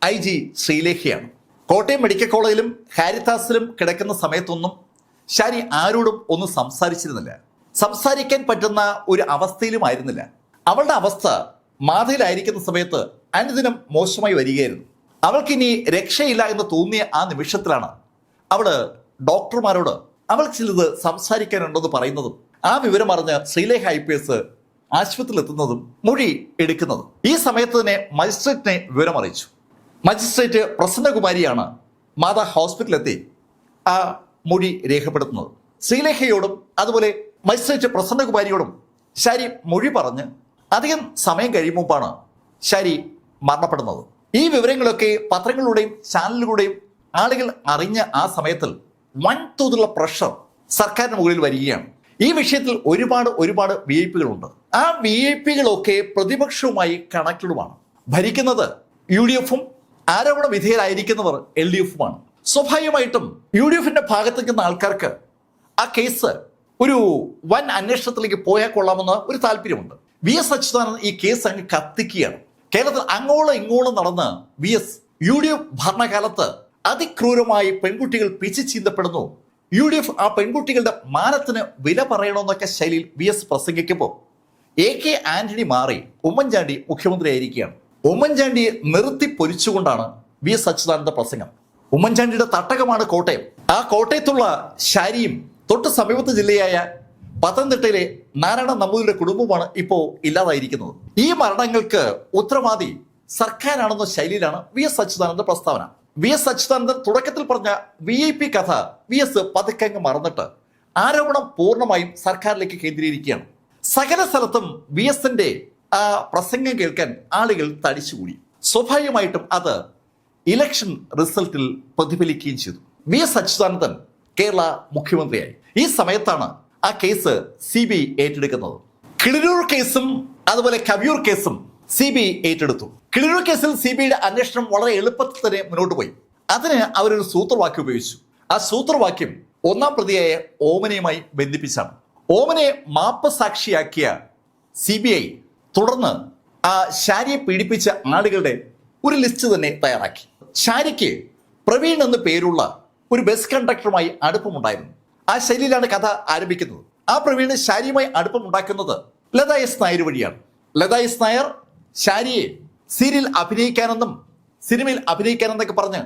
ഐ ജി ശ്രീലേഖയാണ്. കോട്ടയം മെഡിക്കൽ കോളേജിലും ഹാരിത്താസിലും കിടക്കുന്ന സമയത്തൊന്നും ഷാരി ആരോടും ഒന്നും സംസാരിച്ചിരുന്നില്ല. സംസാരിക്കാൻ പറ്റുന്ന ഒരു അവസ്ഥയിലുമായിരുന്നില്ല. അവളുടെ അവസ്ഥ മാതയിലായിരിക്കുന്ന സമയത്ത് അനുദിനം മോശമായി വരികയായിരുന്നു. അവൾക്കിനി രക്ഷയില്ല എന്ന് തോന്നിയ ആ നിമിഷത്തിലാണ് അവൾ ഡോക്ടർമാരോട് അവൾക്ക് ചിലത് സംസാരിക്കാനുണ്ടെന്ന് പറയുന്നതും ആ വിവരം അറിഞ്ഞ് ശ്രീലേഖ ഐ പി എസ് ആശുപത്രിയിൽ എത്തുന്നതും മൊഴി എടുക്കുന്നതും. ഈ സമയത്ത് തന്നെ മജിസ്ട്രേറ്റിനെ വിവരം അറിയിച്ചു മജിസ്ട്രേറ്റ് പ്രസന്നകുമാരിയാണ് മാതാ ഹോസ്പിറ്റലിലെത്തി ആ മൊഴി രേഖപ്പെടുത്തുന്നത്. ശ്രീലേഖയോടും അതുപോലെ മജിസ്ട്രേറ്റ് പ്രസന്നകുമാരിയോടും ശാരി മൊഴി പറഞ്ഞ് അധികം സമയം കഴിയുമ്പോഴാണ് ശാരി മരണപ്പെടുന്നത്. ഈ വിവരങ്ങളൊക്കെ പത്രങ്ങളിലൂടെയും ചാനലിലൂടെയും ആളുകൾ അറിഞ്ഞ ആ സമയത്തിൽ വൻതോതിലുള്ള പ്രഷർ സർക്കാരിന് മുകളിൽ വരികയാണ്. ഈ വിഷയത്തിൽ ഒരുപാട് ഒരുപാട് വി ആ വി ഐ പികളൊക്കെ പ്രതിപക്ഷവുമായി കണക്റ്റഡുമാണ്. ഭരിക്കുന്നത് യു ഡി എഫും ആരോപണ വിധേയരായിരിക്കുന്നവർ എൽ ഡി എഫുമാണ്. സ്വാഭാവികമായിട്ടും യു ഡി എഫിന്റെ ഭാഗത്ത് നിൽക്കുന്ന ആൾക്കാർക്ക് ആ കേസ് ഒരു വൻ അന്വേഷണത്തിലേക്ക് പോയാൽ കൊള്ളാമെന്ന് ഒരു താല്പര്യമുണ്ട്. വി എസ് അച്യുതാനന്ദൻ ഈ കേസ് അങ്ങ് കത്തിക്കുകയാണ്. കേരളത്തിൽ അങ്ങോളം ഇങ്ങോളം നടന്ന് V S U D F ഭരണകാലത്ത് അതിക്രൂരമായി പെൺകുട്ടികൾ പിച്ചു ചീന്തപ്പെടുന്നു. യു ഡി എഫ് ആ പെൺകുട്ടികളുടെ മാനത്തിന് വില പറയണമെന്നൊക്കെ ശൈലിയിൽ വി എസ് പ്രസംഗിക്കുമ്പോൾ എ കെ ആന്റണി മാറി ഉമ്മൻചാണ്ടി മുഖ്യമന്ത്രിയായിരിക്കുകയാണ്. ഉമ്മൻചാണ്ടിയെ നിർത്തി പൊരിച്ചുകൊണ്ടാണ് വി എസ് അച്യുതാനന്ദ പ്രസംഗം. ഉമ്മൻചാണ്ടിയുടെ തട്ടകമാണ് കോട്ടയം. ആ കോട്ടയത്തുള്ള ശാരിയും തൊട്ട് സമീപത്തെ ജില്ലയായ പത്തനംതിട്ടയിലെ നാരായണ നമ്പൂതിരിയുടെ കുടുംബമാണ് ഇപ്പോൾ ഇല്ലാതായിരിക്കുന്നത്. ഈ മരണങ്ങൾക്ക് ഉത്തരവാദി സർക്കാരാണെന്ന ശൈലിയിലാണ് വി എസ് അച്യുതാനന്ദ പ്രസ്താവന. വി എസ് അച്യുതാനന്ദൻ തുടക്കത്തിൽ പറഞ്ഞ വി ഐ പി കഥ വി എസ് പതുക്കങ്ങ് മറന്നിട്ട് ആരോപണം പൂർണമായും സർക്കാരിലേക്ക് കേന്ദ്രീകരിക്കുകയാണ്. സകല സ്ഥലത്തും വി എസിന്റെ ആ പ്രസംഗം കേൾക്കാൻ ആളുകൾ തടിച്ചുകൂടി. സ്വാഭാവികമായിട്ടും അത് ഇലക്ഷൻ റിസൾട്ടിൽ പ്രതിഫലിക്കുകയും ചെയ്തു. വി എസ് അച്യുതാനന്ദൻ കേരള മുഖ്യമന്ത്രിയായി. ഈ സമയത്താണ് ആ കേസ് സി ബി ഏറ്റെടുക്കുന്നത്. കിളിരൂർ കേസും അതുപോലെ കവിയൂർ കേസും സി ബി ഏറ്റെടുത്തു. കിളിരൂർ കേസിൽ സി ബി ഐയുടെ അന്വേഷണം വളരെ എളുപ്പത്തിൽ തന്നെ മുന്നോട്ട് പോയി. അതിന് അവരൊരു സൂത്രവാക്യം ഉപയോഗിച്ചു. ആ സൂത്രവാക്യം ഒന്നാം പ്രതിയായ ഓമനയുമായി ബന്ധിപ്പിച്ചാണ്. ഓമനെ മാപ്പ് സാക്ഷിയാക്കിയ സി ബി ഐ തുടർന്ന് ആ ഷാരിയെ പീഡിപ്പിച്ച ആളുകളുടെ ഒരു ലിസ്റ്റ് തന്നെ തയ്യാറാക്കി. ഷാരിക്ക് പ്രവീൺ എന്ന പേരുള്ള ഒരു ബസ് കണ്ടക്ടറുമായി അടുപ്പമുണ്ടായിരുന്നു. ആ ശൈലിയിലാണ് കഥ ആരംഭിക്കുന്നത്. ആ പ്രവീണ് ഷാരിയുമായി അടുപ്പമുണ്ടാക്കുന്നത് ലത എസ് നായർ വഴിയാണ്. ലത എസ് നായർ ഷാരിയെ സീരിയൽ അഭിനയിക്കാനെന്നും സിനിമയിൽ അഭിനയിക്കാനെന്നൊക്കെ പറഞ്ഞ്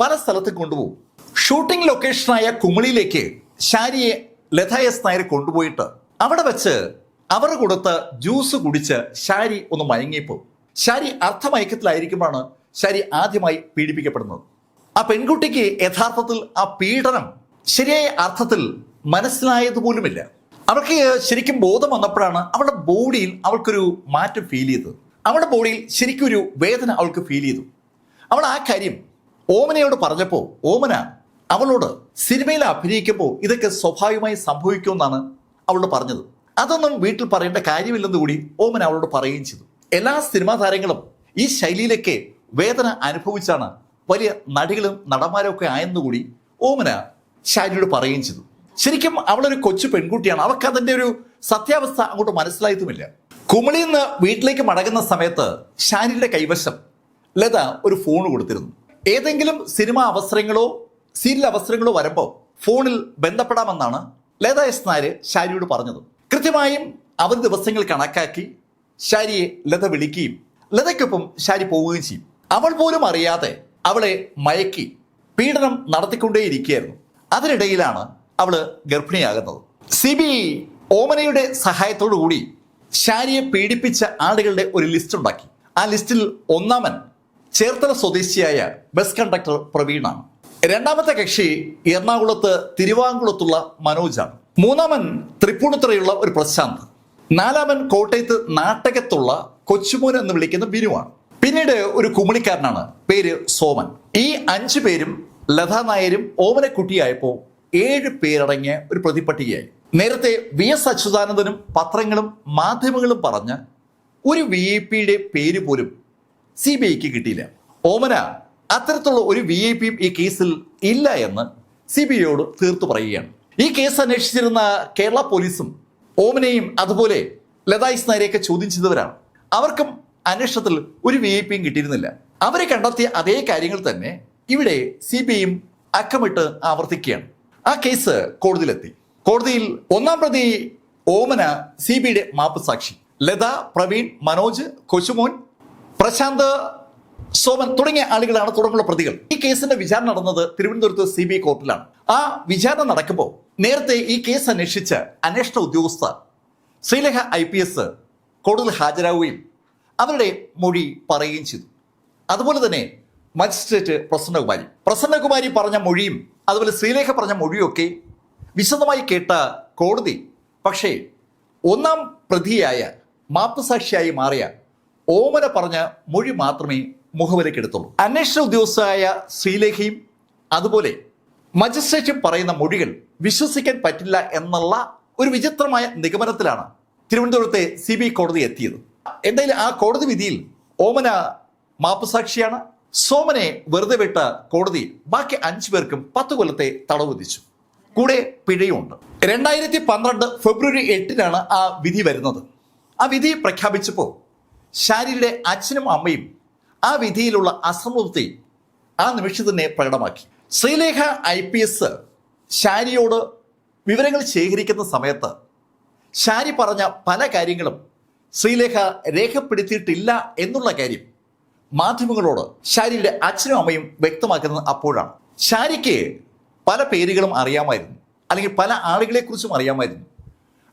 പല സ്ഥലത്തും കൊണ്ടുപോകും. ഷൂട്ടിംഗ് ലൊക്കേഷനായ കുമളിയിലേക്ക് ഷാരിയെ ലത നായർ കൊണ്ടുപോയിട്ട് അവിടെ വെച്ച് അവർ കൊടുത്ത ജ്യൂസ് കുടിച്ച് ഷാരി ഒന്ന് മയങ്ങിയപ്പോൾ ഷാരി അർത്ഥമയക്കത്തിലായിരിക്കുമ്പോഴാണ് ഷാരി ആദ്യമായി പീഡിപ്പിക്കപ്പെടുന്നത്. ആ പെൺകുട്ടിക്ക് യഥാർത്ഥത്തിൽ ആ പീഡനം ശരിയായ അർത്ഥത്തിൽ മനസ്സിലായത് പോലുമില്ല അവൾക്ക് ശരിക്കും ബോധം വന്നപ്പോഴാണ് അവളുടെ ബോഡിയിൽ അവൾക്കൊരു മാറ്റം ഫീൽ ചെയ്തത്. അവളുടെ ബോഡിയിൽ ശരിക്കും ഒരു വേദന അവൾക്ക് ഫീൽ ചെയ്തു. അവൾ ആ കാര്യം ഓമനയോട് പറഞ്ഞപ്പോൾ ഓമന അവളോട് സിനിമയിൽ അഭിനയിക്കുമ്പോൾ ഇതൊക്കെ സ്വാഭാവികമായി സംഭവിക്കുമെന്നാണ് അവളോട് പറഞ്ഞത്. അതൊന്നും വീട്ടിൽ പറയേണ്ട കാര്യമില്ലെന്ന് കൂടി ഓമൻ അവളോട് പറയുകയും ചെയ്തു. എല്ലാ സിനിമാ താരങ്ങളും ഈ ശൈലിയിലൊക്കെ വേദന അനുഭവിച്ചാണ് വലിയ നടികളും നടന്മാരും ഒക്കെ ആയെന്നുകൂടി ഓമന ഷാരിയോട് പറയുകയും ചെയ്തു. ശരിക്കും അവളൊരു കൊച്ചു പെൺകുട്ടിയാണ്. അവൾക്ക് അതിന്റെ ഒരു സത്യാവസ്ഥ അങ്ങോട്ട് മനസ്സിലായതുമില്ല കുമളിയിൽ നിന്ന് വീട്ടിലേക്ക് മടങ്ങുന്ന സമയത്ത് ഷാരിയുടെ കൈവശം ലത ഒരു ഫോൺ കൊടുത്തിരുന്നു. ഏതെങ്കിലും സിനിമാ അവസരങ്ങളോ സീരിയൽ അവസരങ്ങൾ വരുമ്പോൾ ഫോണിൽ ബന്ധപ്പെടാമെന്നാണ് ലത എസ് നായർ ഷാരിയോട് പറഞ്ഞത്. കൃത്യമായും അവധി ദിവസങ്ങൾ കണക്കാക്കി ഷാരിയെ ലത വിളിക്കുകയും ലതയ്ക്കൊപ്പം ഷാരി പോവുകയും ചെയ്യും. അവൾ പോലും അറിയാതെ അവളെ മയക്കി പീഡനം നടത്തിക്കൊണ്ടേയിരിക്കുകയായിരുന്നു. അതിനിടയിലാണ് അവൾ ഗർഭിണിയാകുന്നത്. സി ബി ഓമനയുടെ സഹായത്തോടു കൂടി ഷാരിയെ പീഡിപ്പിച്ച ആളുകളുടെ ഒരു ലിസ്റ്റ് ഉണ്ടാക്കി. ആ ലിസ്റ്റിൽ ഒന്നാമൻ ചേർത്തല സ്വദേശിയായ ബസ് കണ്ടക്ടർ പ്രവീണാണ്. രണ്ടാമത്തെ കക്ഷി എറണാകുളത്ത് തിരുവാങ്കുളത്തുള്ള മനോജാണ്. മൂന്നാമൻ തൃപ്പൂണിത്തുറയുള്ള ഒരു പ്രശാന്ത്. നാലാമൻ കോട്ടയത്ത് നാട്ടകത്തുള്ള കൊച്ചുമോൻ എന്ന് വിളിക്കുന്ന ബിനുവാണ്. പിന്നീട് ഒരു കുമളിക്കാരനാണ് പേര് സോമൻ. ഈ അഞ്ചു പേരും ലതാ നായരും ഓമനക്കുട്ടിയായപ്പോൾ ഏഴ് പേരടങ്ങിയ ഒരു പ്രതിപട്ടികയായി നേരത്തെ വി എസ് അച്യുതാനന്ദനും പത്രങ്ങളും മാധ്യമങ്ങളും പറഞ്ഞ ഒരു വി ഐ പിയുടെ പേര് പോലും സി ബി ഐക്ക് കിട്ടിയില്ല. ഓമന അത്തരത്തിലുള്ള ഒരു വി ഐ പിയും ഈ കേസിൽ ഇല്ല എന്ന് സി ബി ഐയോട് തീർത്തു പറയുകയാണ്. ഈ കേസ് അന്വേഷിച്ചിരുന്ന കേരള പോലീസും ഓമനയും അതുപോലെ ലതായിസ് നായരെയൊക്കെ ചോദ്യം ചെയ്തവരാണ്. അവർക്കും അന്വേഷണത്തിൽ ഒരു വി ഐ പിയും കിട്ടിയിരുന്നില്ല. അവരെ കണ്ടെത്തിയ അതേ കാര്യങ്ങൾ തന്നെ ഇവിടെ സി ബി ഐയും അക്കമിട്ട് ആവർത്തിക്കുകയാണ്. ആ കേസ് കോടതിയിലെത്തി. കോടതിയിൽ ഒന്നാം പ്രതി ഓമന സി ബിയുടെ മാപ്പ് സാക്ഷി ലത പ്രവീൺ മനോജ് കൊച്ചുമോൻ പ്രശാന്ത് സോമൻ തുടങ്ങിയ ആളുകളാണ് തുടർന്നുള്ള പ്രതികൾ. ഈ കേസിന്റെ വിചാരണ നടന്നത് തിരുവനന്തപുരത്ത് സി ബി കോർട്ടിലാണ്. ആ വിചാരണ നടക്കുമ്പോൾ നേരത്തെ ഈ കേസ് അന്വേഷിച്ച അന്വേഷണ ഉദ്യോഗസ്ഥർ ശ്രീലേഖ ഐ പി എസ് കോടതിയിൽ ഹാജരാവുകയും അവരുടെ മൊഴി പറയുകയും ചെയ്തു. അതുപോലെ തന്നെ മജിസ്ട്രേറ്റ് പ്രസന്നകുമാരി. പ്രസന്നകുമാരി പറഞ്ഞ മൊഴിയും അതുപോലെ ശ്രീലേഖ പറഞ്ഞ മൊഴിയൊക്കെ വിശദമായി കേട്ട കോടതി പക്ഷേ ഒന്നാം പ്രതിയായ മാപ്പുസാക്ഷിയായി മാറിയ ഓമന പറഞ്ഞ മൊഴി മാത്രമേ മുഖവരക്കെടുത്തുള്ളൂ അന്വേഷണ ഉദ്യോഗസ്ഥയായ ശ്രീലേഖയും അതുപോലെ മജിസ്ട്രേറ്റും പറയുന്ന മൊഴികൾ വിശ്വസിക്കാൻ പറ്റില്ല എന്നുള്ള ഒരു വിചിത്രമായ നിഗമനത്തിലാണ് തിരുവനന്തപുരത്തെ സി ബി കോടതി എത്തിയത്. എന്തായാലും ആ കോടതി വിധിയിൽ ഓമന മാപ്പുസാക്ഷിയാണ്. സോമനെ വെറുതെ വിട്ട കോടതി ബാക്കി അഞ്ചു പേർക്കും പത്ത് കൊല്ലത്തെ തടവ് വിധിച്ചു. കൂടെ പിഴയുമുണ്ട്. രണ്ടായിരത്തി പന്ത്രണ്ട് ഫെബ്രുവരി എട്ടിനാണ് ആ വിധി വരുന്നത്. ആ വിധി പ്രഖ്യാപിച്ചപ്പോൾ ഷാരിയുടെ അച്ഛനും അമ്മയും ആ വിധിയിലുള്ള അസംതൃപ്തി ആ നിമിഷം തന്നെ പ്രകടമാക്കി. ശ്രീലേഖ ഐ പി എസ് ഷാരിയോട് വിവരങ്ങൾ ശേഖരിക്കുന്ന സമയത്ത് ഷാരി പറഞ്ഞ പല കാര്യങ്ങളും ശ്രീലേഖ രേഖപ്പെടുത്തിയിട്ടില്ല എന്നുള്ള കാര്യം മാധ്യമങ്ങളോട് ഷാരിയുടെ അച്ഛനും അമ്മയും വ്യക്തമാക്കുന്നത് അപ്പോഴാണ്. ഷാരിക്ക് പല പേരുകളും അറിയാമായിരുന്നു. അല്ലെങ്കിൽ പല ആളുകളെക്കുറിച്ചും അറിയാമായിരുന്നു.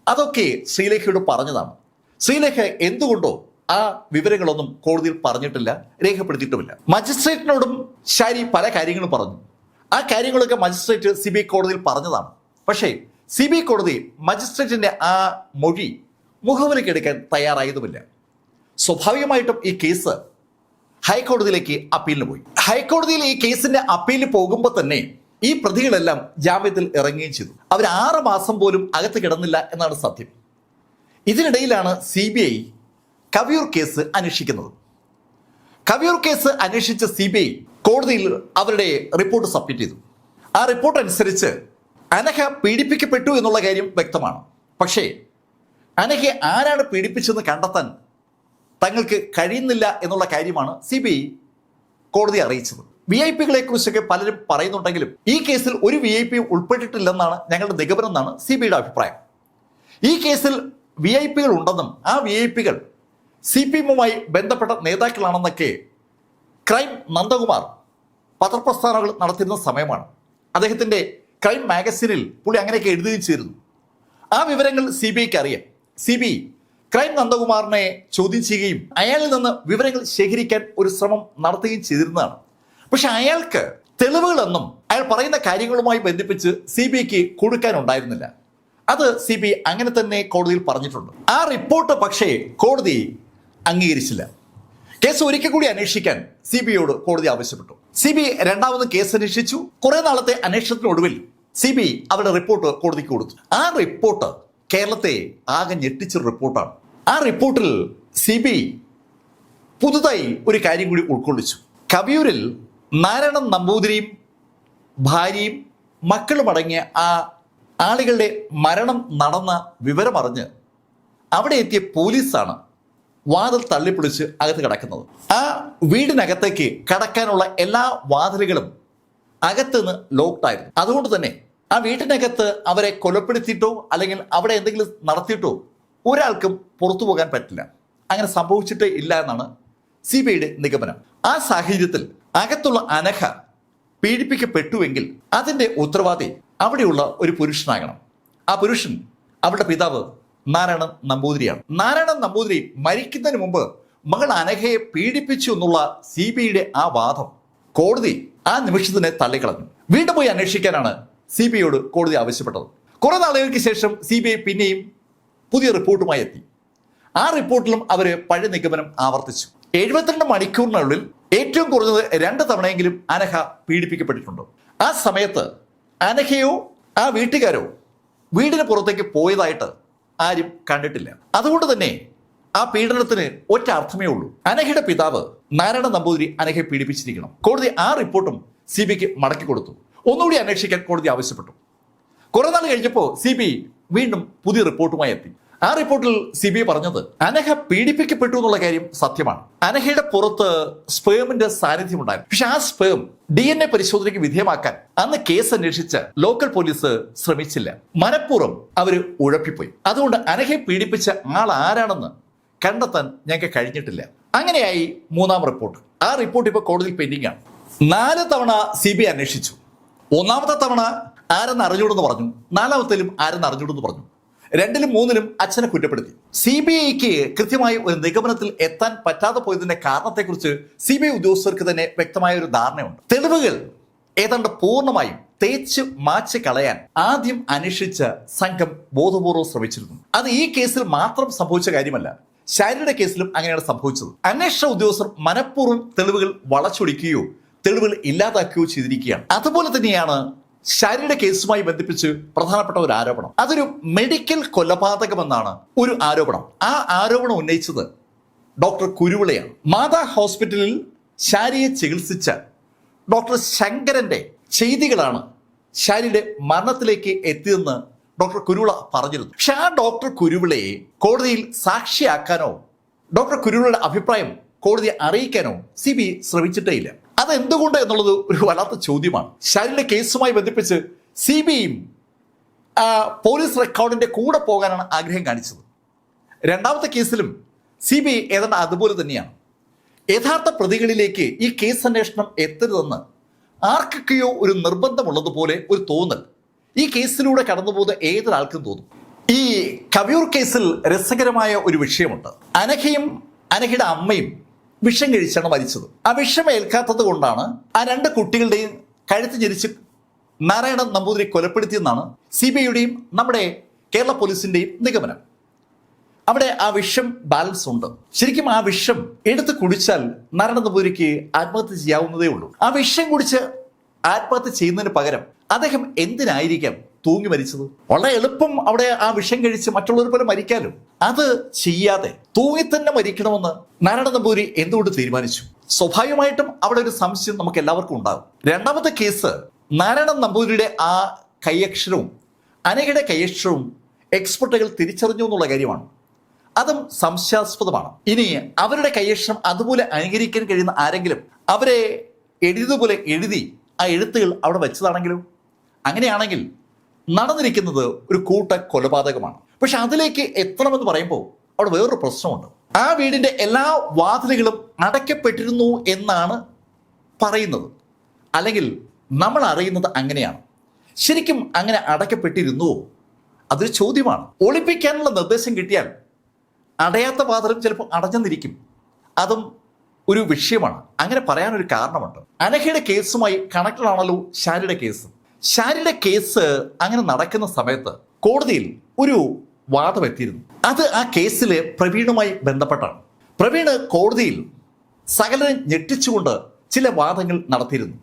അതൊക്കെ ശ്രീലേഖയോട് പറഞ്ഞതാണ്. ശ്രീലേഖ എന്തുകൊണ്ടോ ആ വിവരങ്ങളൊന്നും കോടതിയിൽ പറഞ്ഞിട്ടില്ല രേഖപ്പെടുത്തിയിട്ടുമില്ല. മജിസ്ട്രേറ്റിനോടും ഷാരി പല കാര്യങ്ങളും പറഞ്ഞു. ആ കാര്യങ്ങളൊക്കെ മജിസ്ട്രേറ്റ് സി ബി ഐ കോടതിയിൽ പറഞ്ഞതാണ്. പക്ഷേ സി ബി ഐ കോടതി മജിസ്ട്രേറ്റിന്റെ ആ മൊഴി മുഖവിലേക്കെടുക്കാൻ തയ്യാറായതുമില്ല. സ്വാഭാവികമായിട്ടും ഈ കേസ് ഹൈക്കോടതിയിലേക്ക് അപ്പീലിന് പോയി. ഹൈക്കോടതിയിൽ ഈ കേസിന്റെ അപ്പീലിന് പോകുമ്പോൾ തന്നെ ഈ പ്രതികളെല്ലാം ജാമ്യത്തിൽ ഇറങ്ങുകയും ചെയ്തു. അവർ ആറ് മാസം പോലും അകത്ത് കിടന്നില്ല എന്നാണ് സത്യം. ഇതിനിടയിലാണ് C B I Kaviyoor case അന്വേഷിക്കുന്നത്. കവിയൂർ കേസ് അന്വേഷിച്ച സി ബി ഐ കോടതിയിൽ അവരുടെ റിപ്പോർട്ട് സബ്മിറ്റ് ചെയ്തു. ആ റിപ്പോർട്ട് അനുസരിച്ച് അനഹ പീഡിപ്പിക്കപ്പെട്ടു എന്നുള്ള കാര്യം വ്യക്തമാണ്. പക്ഷേ അനഹയെ ആരാണ് പീഡിപ്പിച്ചെന്ന് കണ്ടെത്താൻ തങ്ങൾക്ക് കഴിയുന്നില്ല എന്നുള്ള കാര്യമാണ് സി ബി ഐ കോടതി അറിയിച്ചത്. വി ഐ പികളെ കുറിച്ചൊക്കെ പലരും പറയുന്നുണ്ടെങ്കിലും ഈ കേസിൽ ഒരു വി ഐ പി ഉൾപ്പെട്ടിട്ടില്ലെന്നാണ് ഞങ്ങളുടെ നിഗമനം എന്നാണ് സി ബി ഐയുടെ അഭിപ്രായം. ഈ കേസിൽ വി ഐ പികൾ ഉണ്ടെന്നും ആ വി ഐ പികൾ സി പി എമ്മുമായി ബന്ധപ്പെട്ട നേതാക്കളാണെന്നൊക്കെ ക്രൈം നന്ദകുമാർ പത്രപ്രസ്ഥാനങ്ങൾ നടത്തിയിരുന്ന സമയമാണ്. അദ്ദേഹത്തിന്റെ ക്രൈം മാഗസിനിൽ പുള്ളി അങ്ങനെയൊക്കെ എഴുതുകയും ചെയ്തിരുന്നു. ആ വിവരങ്ങൾ സി ബി ഐക്ക് അറിയാം. സി ബി ക്രൈം നന്ദകുമാറിനെ ചോദ്യം ചെയ്യുകയും അയാളിൽ നിന്ന് വിവരങ്ങൾ ശേഖരിക്കാൻ ഒരു ശ്രമം നടത്തുകയും ചെയ്തിരുന്നതാണ്. പക്ഷെ അയാൾക്ക് തെളിവുകളൊന്നും അയാൾ പറയുന്ന കാര്യങ്ങളുമായി ബന്ധിപ്പിച്ച് സി ബി ഐക്ക് കൊടുക്കാനുണ്ടായിരുന്നില്ല. അത് സി ബി അങ്ങനെ തന്നെ കോടതിയിൽ പറഞ്ഞിട്ടുണ്ട്. ആ റിപ്പോർട്ട് പക്ഷേ കോടതി അംഗീകരിച്ചില്ല. കേസ് ഒരിക്കൽ കൂടി അന്വേഷിക്കാൻ സി ബി ഐയോട് കോടതി ആവശ്യപ്പെട്ടു. സി ബി ഐ രണ്ടാമത് കേസ് അന്വേഷിച്ചു. കുറെ നാളത്തെ അന്വേഷണത്തിനൊടുവിൽ സി ബി ഐ അവരുടെ റിപ്പോർട്ട് കോടതിക്ക് കൊടുത്തു. ആ റിപ്പോർട്ട് കേരളത്തെ ആകെ ഞെട്ടിച്ചൊരു റിപ്പോർട്ടാണ്. ആ റിപ്പോർട്ടിൽ സി ബി ഐ പുതുതായി ഒരു കാര്യം കൂടി ഉൾക്കൊള്ളിച്ചു. കവിയൂരിൽ നാരായണൻ നമ്പൂതിരിയും ഭാര്യയും മക്കളും അടങ്ങിയ ആ ആളുകളുടെ മരണം നടന്ന വിവരമറിഞ്ഞ് അവിടെ എത്തിയ പോലീസാണ് വാതിൽ തള്ളിപ്പൊളിച്ച് അകത്ത് കിടക്കുന്നത്. ആ വീടിനകത്തേക്ക് കടക്കാനുള്ള എല്ലാ വാതിലുകളും അകത്തുനിന്ന് ലോക്ക്ഡ് ആയിരുന്നു. അതുകൊണ്ട് തന്നെ ആ വീട്ടിനകത്ത് അവരെ കൊലപ്പെടുത്തിയിട്ടോ അല്ലെങ്കിൽ അവിടെ എന്തെങ്കിലും നടത്തിയിട്ടോ ഒരാൾക്കും പുറത്തു പോകാൻ പറ്റില്ല. അങ്ങനെ സംഭവിച്ചിട്ടേ ഇല്ല എന്നാണ് സി ബി ഐയുടെ നിഗമനം. ആ സാഹചര്യത്തിൽ അകത്തുള്ള അനഘ പീഡിപ്പിക്കപ്പെട്ടുവെങ്കിൽ അതിന്റെ ഉത്തരവാദി അവിടെയുള്ള ഒരു പുരുഷനാകണം. ആ പുരുഷൻ അവരുടെ പിതാവ് നാരായണൻ നമ്പൂതിരിയാണ്. നാരായണൻ നമ്പൂതിരി മരിക്കുന്നതിന് മുമ്പ് മകൾ അനഘയെ പീഡിപ്പിച്ചു എന്നുള്ള സി ബി ഐയുടെ ആ വാദം കോടതി ആ നിമിഷത്തിനെ തള്ളിക്കളഞ്ഞു. വീണ്ടും പോയി അന്വേഷിക്കാനാണ് സി ബി ഐയോട് കോടതി ആവശ്യപ്പെട്ടത്. കുറെ നാളുകൾക്ക് ശേഷം സി ബി ഐ പിന്നെയും പുതിയ റിപ്പോർട്ടുമായി എത്തി. ആ റിപ്പോർട്ടിലും അവർ പഴയ നിഗമനം ആവർത്തിച്ചു. എഴുപത്തിരണ്ട് മണിക്കൂറിനുള്ളിൽ ഏറ്റവും കുറഞ്ഞത് രണ്ട് തവണയെങ്കിലും അനഘ പീഡിപ്പിക്കപ്പെട്ടിട്ടുണ്ട്. ആ സമയത്ത് അനഘയോ ആ വീട്ടുകാരോ വീടിന് പുറത്തേക്ക് പോയതായിട്ട് ആരും കണ്ടിട്ടില്ല. അതുകൊണ്ട് തന്നെ ആ പീഡനത്തിന് ഒറ്റ അർത്ഥമേ ഉള്ളൂ. അനഘയുടെ പിതാവ് നാരായണ നമ്പൂതിരി അനഹയെ പീഡിപ്പിച്ചിരിക്കണം. കോടതി ആ റിപ്പോർട്ടും സി ബിക്ക് മടക്കി കൊടുത്തു. ഒന്നുകൂടി അന്വേഷിക്കാൻ കോടതി ആവശ്യപ്പെട്ടു. കുറെ നാൾ കഴിഞ്ഞപ്പോൾ സി ബി വീണ്ടും പുതിയ റിപ്പോർട്ടുമായി എത്തി. ആ റിപ്പോർട്ടിൽ സി ബി ഐ പറഞ്ഞത് അനഹ പീഡിപ്പിക്കപ്പെട്ടു എന്നുള്ള കാര്യം സത്യമാണ്. അനഹയുടെ പുറത്ത് സ്പേമിന്റെ സാന്നിധ്യം ഉണ്ടായിരുന്നു പക്ഷെ ആ സ്പേം ഡി എൻ എ പരിശോധനയ്ക്ക് വിധേയമാക്കാൻ അന്ന് കേസ് അന്വേഷിച്ച് ലോക്കൽ പോലീസ് ശ്രമിച്ചില്ല. മനഃപൂർവം അവർ ഉഴപ്പിപ്പോയി. അതുകൊണ്ട് അനഹയെ പീഡിപ്പിച്ച ആൾ ആരാണെന്ന് കണ്ടെത്താൻ ഞങ്ങൾക്ക് കഴിഞ്ഞിട്ടില്ല. അങ്ങനെയായി മൂന്നാം റിപ്പോർട്ട്. ആ റിപ്പോർട്ട് ഇപ്പോൾ കോടതിയിൽ പെൻഡിംഗ് ആണ്. നാല് തവണ സി ബി ഐ അന്വേഷിച്ചു. ഒന്നാമത്തെ തവണ ആരെന്ന് അറിഞ്ഞൂടെന്ന് പറഞ്ഞു. നാലാമത്തേലും ആരെന്ന് അറിഞ്ഞൂടെന്ന് പറഞ്ഞു. രണ്ടിലും മൂന്നിലും അച്ഛനെ കുറ്റപ്പെടുത്തി. സി ബി ഐക്ക് കൃത്യമായി ഒരു നിഗമനത്തിൽ എത്താൻ പറ്റാതെ പോയതിന്റെ കാരണത്തെക്കുറിച്ച് സി ബി ഐ ഉദ്യോഗസ്ഥർക്ക് തന്നെ വ്യക്തമായ ഒരു ധാരണയുണ്ട്. തെളിവുകൾ ഏതാണ്ട് പൂർണമായും തേച്ച് മാച്ച് കളയാൻ ആദ്യം അന്വേഷിച്ച സംഘം ബോധപൂർവം ശ്രമിച്ചിരുന്നു. അത് ഈ കേസിൽ മാത്രം സംഭവിച്ച കാര്യമല്ല ശാരിയുടെ കേസിലും അങ്ങനെയാണ് സംഭവിച്ചത്. അന്വേഷണ ഉദ്യോഗസ്ഥർ മനഃപൂർവം തെളിവുകൾ വളച്ചൊടിക്കുകയോ തെളിവുകൾ ഇല്ലാതാക്കുകയോ ചെയ്തിരിക്കുകയാണ്. അതുപോലെ തന്നെയാണ് ശാരിയുടെ കേസുമായി ബന്ധിപ്പിച്ച് പ്രധാനപ്പെട്ട ഒരു ആരോപണം. അതൊരു മെഡിക്കൽ കൊലപാതകമെന്നാണ് ഒരു ആരോപണം. ആ ആരോപണം ഉന്നയിച്ചത് ഡോക്ടർ കുരുവിളയാണ്. മാതാ ഹോസ്പിറ്റലിൽ ശാരിയെ ചികിത്സിച്ച ഡോക്ടർ ശങ്കരന്റെ ചെയ്തികളാണ് ശാരിയുടെ മരണത്തിലേക്ക് എത്തിയെന്ന് ഡോക്ടർ കുരുവിള പറഞ്ഞിരുന്നു. പക്ഷെ ആ ഡോക്ടർ കുരുവിളയെ കോടതിയിൽ സാക്ഷിയാക്കാനോ ഡോക്ടർ കുരുവിളയുടെ അഭിപ്രായം കോടതിയെ അറിയിക്കാനോ സി ബി ശ്രമിച്ചിട്ടേ ഇല്ല. അതെന്തുകൊണ്ട് എന്നുള്ളത് ഒരു വല്ലാത്ത ചോദ്യമാണ്. ഷാരിന്റെ കേസുമായി ബന്ധിപ്പിച്ച് സി ബി ഐയും പോലീസ് റെക്കോർഡിന്റെ കൂടെ പോകാനാണ് ആഗ്രഹം കാണിച്ചത്. രണ്ടാമത്തെ കേസിലും സി ബി ഐ ഏതാണ്ട് അതുപോലെ തന്നെയാണ്. യഥാർത്ഥ പ്രതികളിലേക്ക് ഈ കേസ് അന്വേഷണം എത്തരുതെന്ന് ആർക്കൊക്കെയോ ഒരു നിർബന്ധമുള്ളതുപോലെ ഒരു തോന്നൽ. ഈ കേസിലൂടെ കടന്നുപോകുന്ന ഏതൊരാൾക്കും തോന്നും. ഈ കവിയൂർ കേസിൽ രസകരമായ ഒരു വിഷയമുണ്ട്. അനഘയും അനഘയുടെ അമ്മയും വിഷം കഴിച്ചാണ് മരിച്ചത്. ആ വിഷം ഏൽക്കാത്തത് കൊണ്ടാണ് ആ രണ്ട് കുട്ടികളുടെയും കഴുത്ത് ജനിച്ച് നാരായണൻ നമ്പൂതിരി കൊലപ്പെടുത്തിയെന്നാണ് സി ബി ഐയുടെയും നമ്മുടെ കേരള പോലീസിന്റെയും നിഗമനം. അവിടെ ആ വിഷം ബാലൻസ് ഉണ്ട്. ശരിക്കും ആ വിഷം എടുത്ത് കുടിച്ചാൽ നാരായണ നമ്പൂതിരിക്ക് ആത്മഹത്യ ചെയ്യാവുന്നതേ ഉള്ളൂ. ആ വിഷം കുടിച്ച് ആത്മഹത്യ ചെയ്യുന്നതിന് പകരം അദ്ദേഹം എന്തിനായിരിക്കാം തൂങ്ങി മരിച്ചത്? വളരെ എളുപ്പം അവിടെ ആ വിഷം കഴിച്ച് മറ്റുള്ളവർ പോലെ മരിക്കാലോ? അത് ചെയ്യാതെ തൂങ്ങി തന്നെ മരിക്കണമെന്ന് നാരായണ നമ്പൂരി എന്തുകൊണ്ട് തീരുമാനിച്ചു? സ്വാഭാവികമായിട്ടും അവിടെ ഒരു സംശയം നമുക്ക് എല്ലാവർക്കും ഉണ്ടാകും. രണ്ടാമത്തെ കേസ് നാരായണൻ നമ്പൂരിയുടെ ആ കൈയക്ഷരവും അനഘയുടെ കൈയക്ഷരവും എക്സ്പെർട്ടുകൾ തിരിച്ചറിഞ്ഞു എന്നുള്ള കാര്യമാണ്. അതും സംശയാസ്പദമാണ്. ഇനി അവരുടെ കൈയക്ഷരം അതുപോലെ അനുകരിക്കാൻ കഴിയുന്ന ആരെങ്കിലും അവരെ എഴുതിയതുപോലെ എഴുതി ആ എഴുത്തുകൾ അവിടെ വെച്ചതാണെങ്കിലും അങ്ങനെയാണെങ്കിൽ നടന്നിരിക്കുന്നത് ഒരു കൂട്ട കൊലപാതകമാണ് പക്ഷെ അതിലേക്ക് എത്തണമെന്ന് പറയുമ്പോൾ അവിടെ വേറൊരു പ്രശ്നമുണ്ട്. ആ വീടിന്റെ എല്ലാ വാതിലുകളും അടയ്ക്കപ്പെട്ടിരുന്നു എന്നാണ് പറയുന്നത്. അല്ലെങ്കിൽ നമ്മൾ അറിയുന്നത് അങ്ങനെയാണ്. ശരിക്കും അങ്ങനെ അടയ്ക്കപ്പെട്ടിരുന്നുവോ? അതൊരു ചോദ്യമാണ്. ഒളിപ്പിക്കാനുള്ള നിർദ്ദേശം കിട്ടിയാൽ അടയാത്ത വാതിലും ചിലപ്പോൾ അടഞ്ഞെന്നിരിക്കും. അതും ഒരു വിഷയമാണ്. അങ്ങനെ പറയാനൊരു കാരണമുണ്ട്. അനഹയുടെ കേസുമായി കണക്റ്റഡ് ആണല്ലോ ഷാരിയുടെ കേസ്. ഷാരിയുടെ കേസ് അങ്ങനെ നടക്കുന്ന സമയത്ത് കോടതിയിൽ ഒരു വാദം എത്തിയിരുന്നു അത് ആ കേസിൽ പ്രവീണുമായി ബന്ധപ്പെട്ടാണ്. പ്രവീണ് കോടതിയിൽ സകലരെ ഞെട്ടിച്ചുകൊണ്ട് ചില വാദങ്ങൾ നടത്തിയിരുന്നു.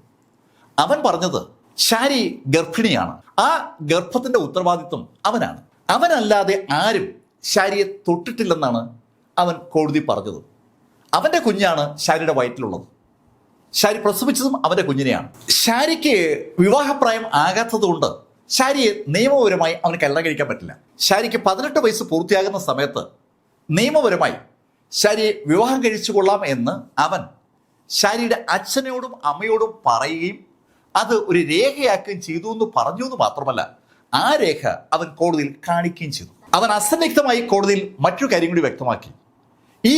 അവൻ പറഞ്ഞത് ഷാരി ഗർഭിണിയാണ്. ആ ഗർഭത്തിന്റെ ഉത്തരവാദിത്വം അവനാണ്. അവനല്ലാതെ ആരും ഷാരിയെ തൊട്ടിട്ടില്ലെന്നാണ് അവൻ കോടതി പറഞ്ഞത്. അവന്റെ കുഞ്ഞാണ് ഷാരിയുടെ വയറ്റിലുള്ളത്. ഷാരി പ്രസവിച്ചതും അവന്റെ കുഞ്ഞിനെയാണ്. ഷാരിക്ക് വിവാഹപ്രായം ആകാത്തതുകൊണ്ട് ഷാരിയെ നിയമപരമായി അവന് കല്യാണം കഴിക്കാൻ പറ്റില്ല. ഷാരിക്ക് പതിനെട്ട് വയസ്സ് പൂർത്തിയാകുന്ന സമയത്ത് നിയമപരമായി ഷാരിയെ വിവാഹം കഴിച്ചു കൊള്ളാം എന്ന് അവൻ ഷാരിയുടെ അച്ഛനോടും അമ്മയോടും പറയുകയും അത് ഒരു രേഖയാക്കുകയും ചെയ്തു എന്ന് പറഞ്ഞു എന്ന് മാത്രമല്ല ആ രേഖ അവൻ കോടതിയിൽ കാണിക്കുകയും ചെയ്തു. അവൻ അസന്നിഗ്ധമായി കോടതിയിൽ മറ്റൊരു കാര്യം കൂടി വ്യക്തമാക്കി. ഈ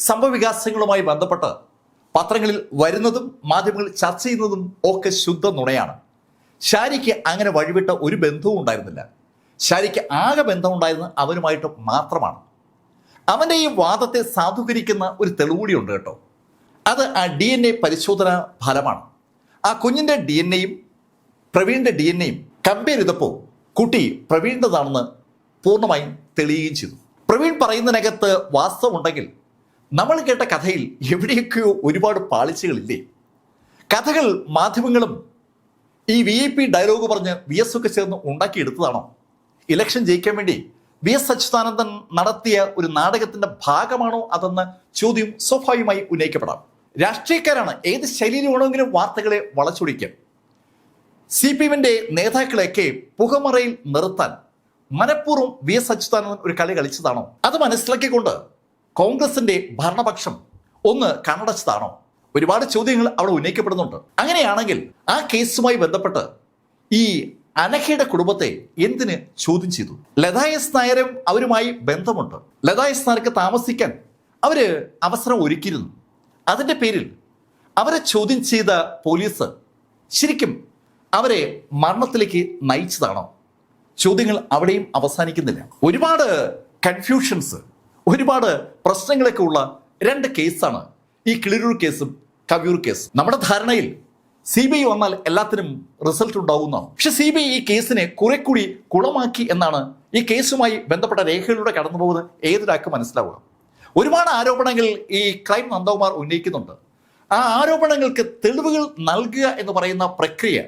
സംഭവവികാസങ്ങളുമായി ബന്ധപ്പെട്ട് പത്രങ്ങളിൽ വരുന്നതും മാധ്യമങ്ങളിൽ ചർച്ച ചെയ്യുന്നതും ഒക്കെ ശുദ്ധ നുണയാണ്. ഷാരിക്ക് അങ്ങനെ വഴിവിട്ട ഒരു ബന്ധവും ഉണ്ടായിരുന്നില്ല. ഷാരിക്ക് ആകെ ബന്ധമുണ്ടായിരുന്നത് അവനുമായിട്ട് മാത്രമാണ്. അവന്റെ ഈ വാദത്തെ സാധൂകരിക്കുന്ന ഒരു തെളിവുകൂടിയുണ്ട് കേട്ടോ. അത് ആ ഡി എൻ എ പരിശോധന ഫലമാണ്. ആ കുഞ്ഞിന്റെ ഡി എൻ എയും പ്രവീണിന്റെ ഡി എൻ എയും കമ്പയർ ചെയ്തപ്പോൾ കുട്ടി പ്രവീണിന്റെതാണെന്ന് പൂർണമായും തെളിയുകയും ചെയ്തു. പ്രവീൺ പറയുന്നതിനകത്ത് വാസ്തവമുണ്ടെങ്കിൽ നമ്മൾ കേട്ട കഥയിൽ എവിടെയൊക്കെയോ ഒരുപാട് പാളിച്ചകളില്ലേ? കഥകൾ മാധ്യമങ്ങളും ഈ വി ഐ പി ഡയലോഗ് പറഞ്ഞ് വി എസ് ഒക്കെ ചേർന്ന് ഉണ്ടാക്കിയെടുത്തതാണോ? ഇലക്ഷൻ ജയിക്കാൻ വേണ്ടി വി എസ് അച്യുതാനന്ദൻ നടത്തിയ ഒരു നാടകത്തിന്റെ ഭാഗമാണോ അതെന്ന് ചോദ്യം സ്വാഭാവികമായി ഉന്നയിക്കപ്പെടാം. രാഷ്ട്രീയക്കാരാണ് ഏത് ശൈലിയിൽ വേണമെങ്കിലും വാർത്തകളെ വളച്ചൊടിക്കാൻ സി പി എമ്മിന്റെ നേതാക്കളെയൊക്കെ പുകമറയിൽ നിർത്താൻ മനഃപൂർവം വി എസ് അച്യുതാനന്ദൻ ഒരു കളി കളിച്ചതാണോ? അത് മനസ്സിലാക്കിക്കൊണ്ട് കോൺഗ്രസിന്റെ ഭരണപക്ഷം ഒന്ന് കണ്ണടച്ചതാണോ? ഒരുപാട് ചോദ്യങ്ങൾ അവിടെ ഉന്നയിക്കപ്പെടുന്നുണ്ട്. അങ്ങനെയാണെങ്കിൽ ആ കേസുമായി ബന്ധപ്പെട്ട് ഈ അനഖയുടെ കുടുംബത്തെ എന്തിന് ചോദ്യം ചെയ്തു? ലതായസ് നായരും അവരുമായി ബന്ധമുണ്ട്. ലതായസ് നായർക്ക് താമസിക്കാൻ അവർ അവസരം ഒരുക്കിയിരുന്നു. അതിന്റെ പേരിൽ അവരെ ചോദ്യം ചെയ്ത പോലീസ് ശരിക്കും അവരെ മരണത്തിലേക്ക് നയിച്ചതാണോ? ചോദ്യങ്ങൾ അവിടെയും അവസാനിക്കുന്നില്ല. ഒരുപാട് കൺഫ്യൂഷൻസ് ഒരുപാട് പ്രശ്നങ്ങളൊക്കെ ഉള്ള രണ്ട് കേസാണ് ഈ കിളിരൂർ കേസും കവിയൂർ കേസ്. നമ്മുടെ ധാരണയിൽ സി ബി ഐ വന്നാൽ എല്ലാത്തിനും റിസൾട്ട് ഉണ്ടാവുന്നതാണ്. പക്ഷെ സി ബി ഐ ഈ കേസിനെ കുറെ കൂടി കുളമാക്കി എന്നാണ് ഈ കേസുമായി ബന്ധപ്പെട്ട രേഖകളിലൂടെ കടന്നു പോകുന്നത് ഏതൊരാൾക്ക് മനസ്സിലാവുക. ഒരുപാട് ആരോപണങ്ങൾ ഈ ക്രൈം നന്ദകുമാർ ഉന്നയിക്കുന്നുണ്ട്. ആ ആരോപണങ്ങൾക്ക് തെളിവുകൾ നൽകുക എന്ന് പറയുന്ന പ്രക്രിയ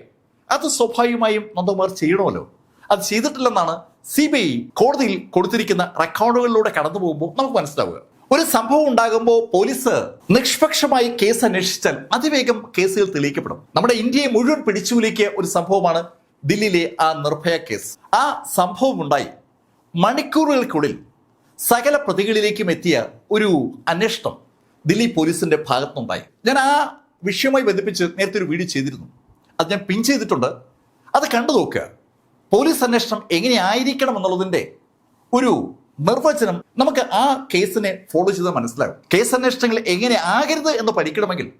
അത് സ്വാഭാവികമായും നന്ദകുമാർ ചെയ്യണമല്ലോ. അത് ചെയ്തിട്ടില്ലെന്നാണ് സി ബി ഐ കോടതിയിൽ കൊടുത്തിരിക്കുന്ന റെക്കോർഡുകളിലൂടെ കടന്നു പോകുമ്പോൾ നമുക്ക് മനസ്സിലാവുക. ഒരു സംഭവം ഉണ്ടാകുമ്പോൾ പോലീസ് നിഷ്പക്ഷമായി കേസ് അന്വേഷിച്ചാൽ അതിവേഗം കേസുകൾ തെളിയിക്കപ്പെടും. നമ്മുടെ ഇന്ത്യയെ മുഴുവൻ പിടിച്ചുലിക്കിയ ഒരു സംഭവമാണ് ദില്ലിയിലെ ആ നിർഭയ കേസ്. ആ സംഭവം ഉണ്ടായി. മണിക്കൂറുകൾക്കുള്ളിൽ സകല പ്രതികളിലേക്കും എത്തിയ ഒരു അന്വേഷണം ദില്ലി പോലീസിന്റെ ഭാഗത്തുനിന്നുണ്ടായി. ഞാൻ ആ വിഷയവുമായി ബന്ധിപ്പിച്ച് നേരത്തെ ഒരു വീഡിയോ ചെയ്തിരുന്നു. അത് ഞാൻ പിൻ ചെയ്തിട്ടുണ്ട്. അത് കണ്ടു നോക്കുക. പോലീസ് അന്വേഷണം എങ്ങനെയായിരിക്കണം എന്നുള്ളതിന്റെ ഒരു നിർവചനം നമുക്ക് ആ കേസിനെ ഫോളോ ചെയ്ത് മനസ്സിലാകും. കേസ് അന്വേഷണങ്ങൾ എങ്ങനെ ആകരുത് എന്ന് പഠിക്കണമെങ്കിൽ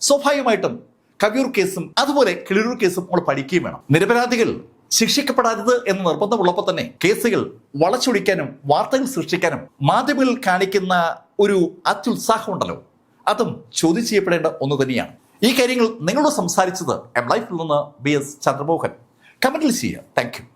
സ്വാഭാവികമായിട്ടും കവിയൂർ കേസും അതുപോലെ കിളിരൂർ കേസും നമ്മൾ പഠിക്കുകയും വേണം. നിരപരാധികൾ ശിക്ഷിക്കപ്പെടരുത് എന്ന് നിർബന്ധമുള്ളപ്പോൾ തന്നെ കേസുകൾ വളച്ചൊടിക്കാനും വാർത്തകൾ സൃഷ്ടിക്കാനും മാധ്യമങ്ങളിൽ കാണിക്കുന്ന ഒരു അത്യുത്സാഹം ഉണ്ടല്ലോ. അതും ചോദ്യം ചെയ്യപ്പെടേണ്ട ഒന്ന് തന്നെയാണ്. ഈ കാര്യങ്ങൾ നിങ്ങളോട് സംസാരിച്ചത് എം ലൈഫിൽ നിന്ന് ബി എസ് ചന്ദ്രമോഹൻ. കമന്റിൽ ചെയ്യുക. താങ്ക്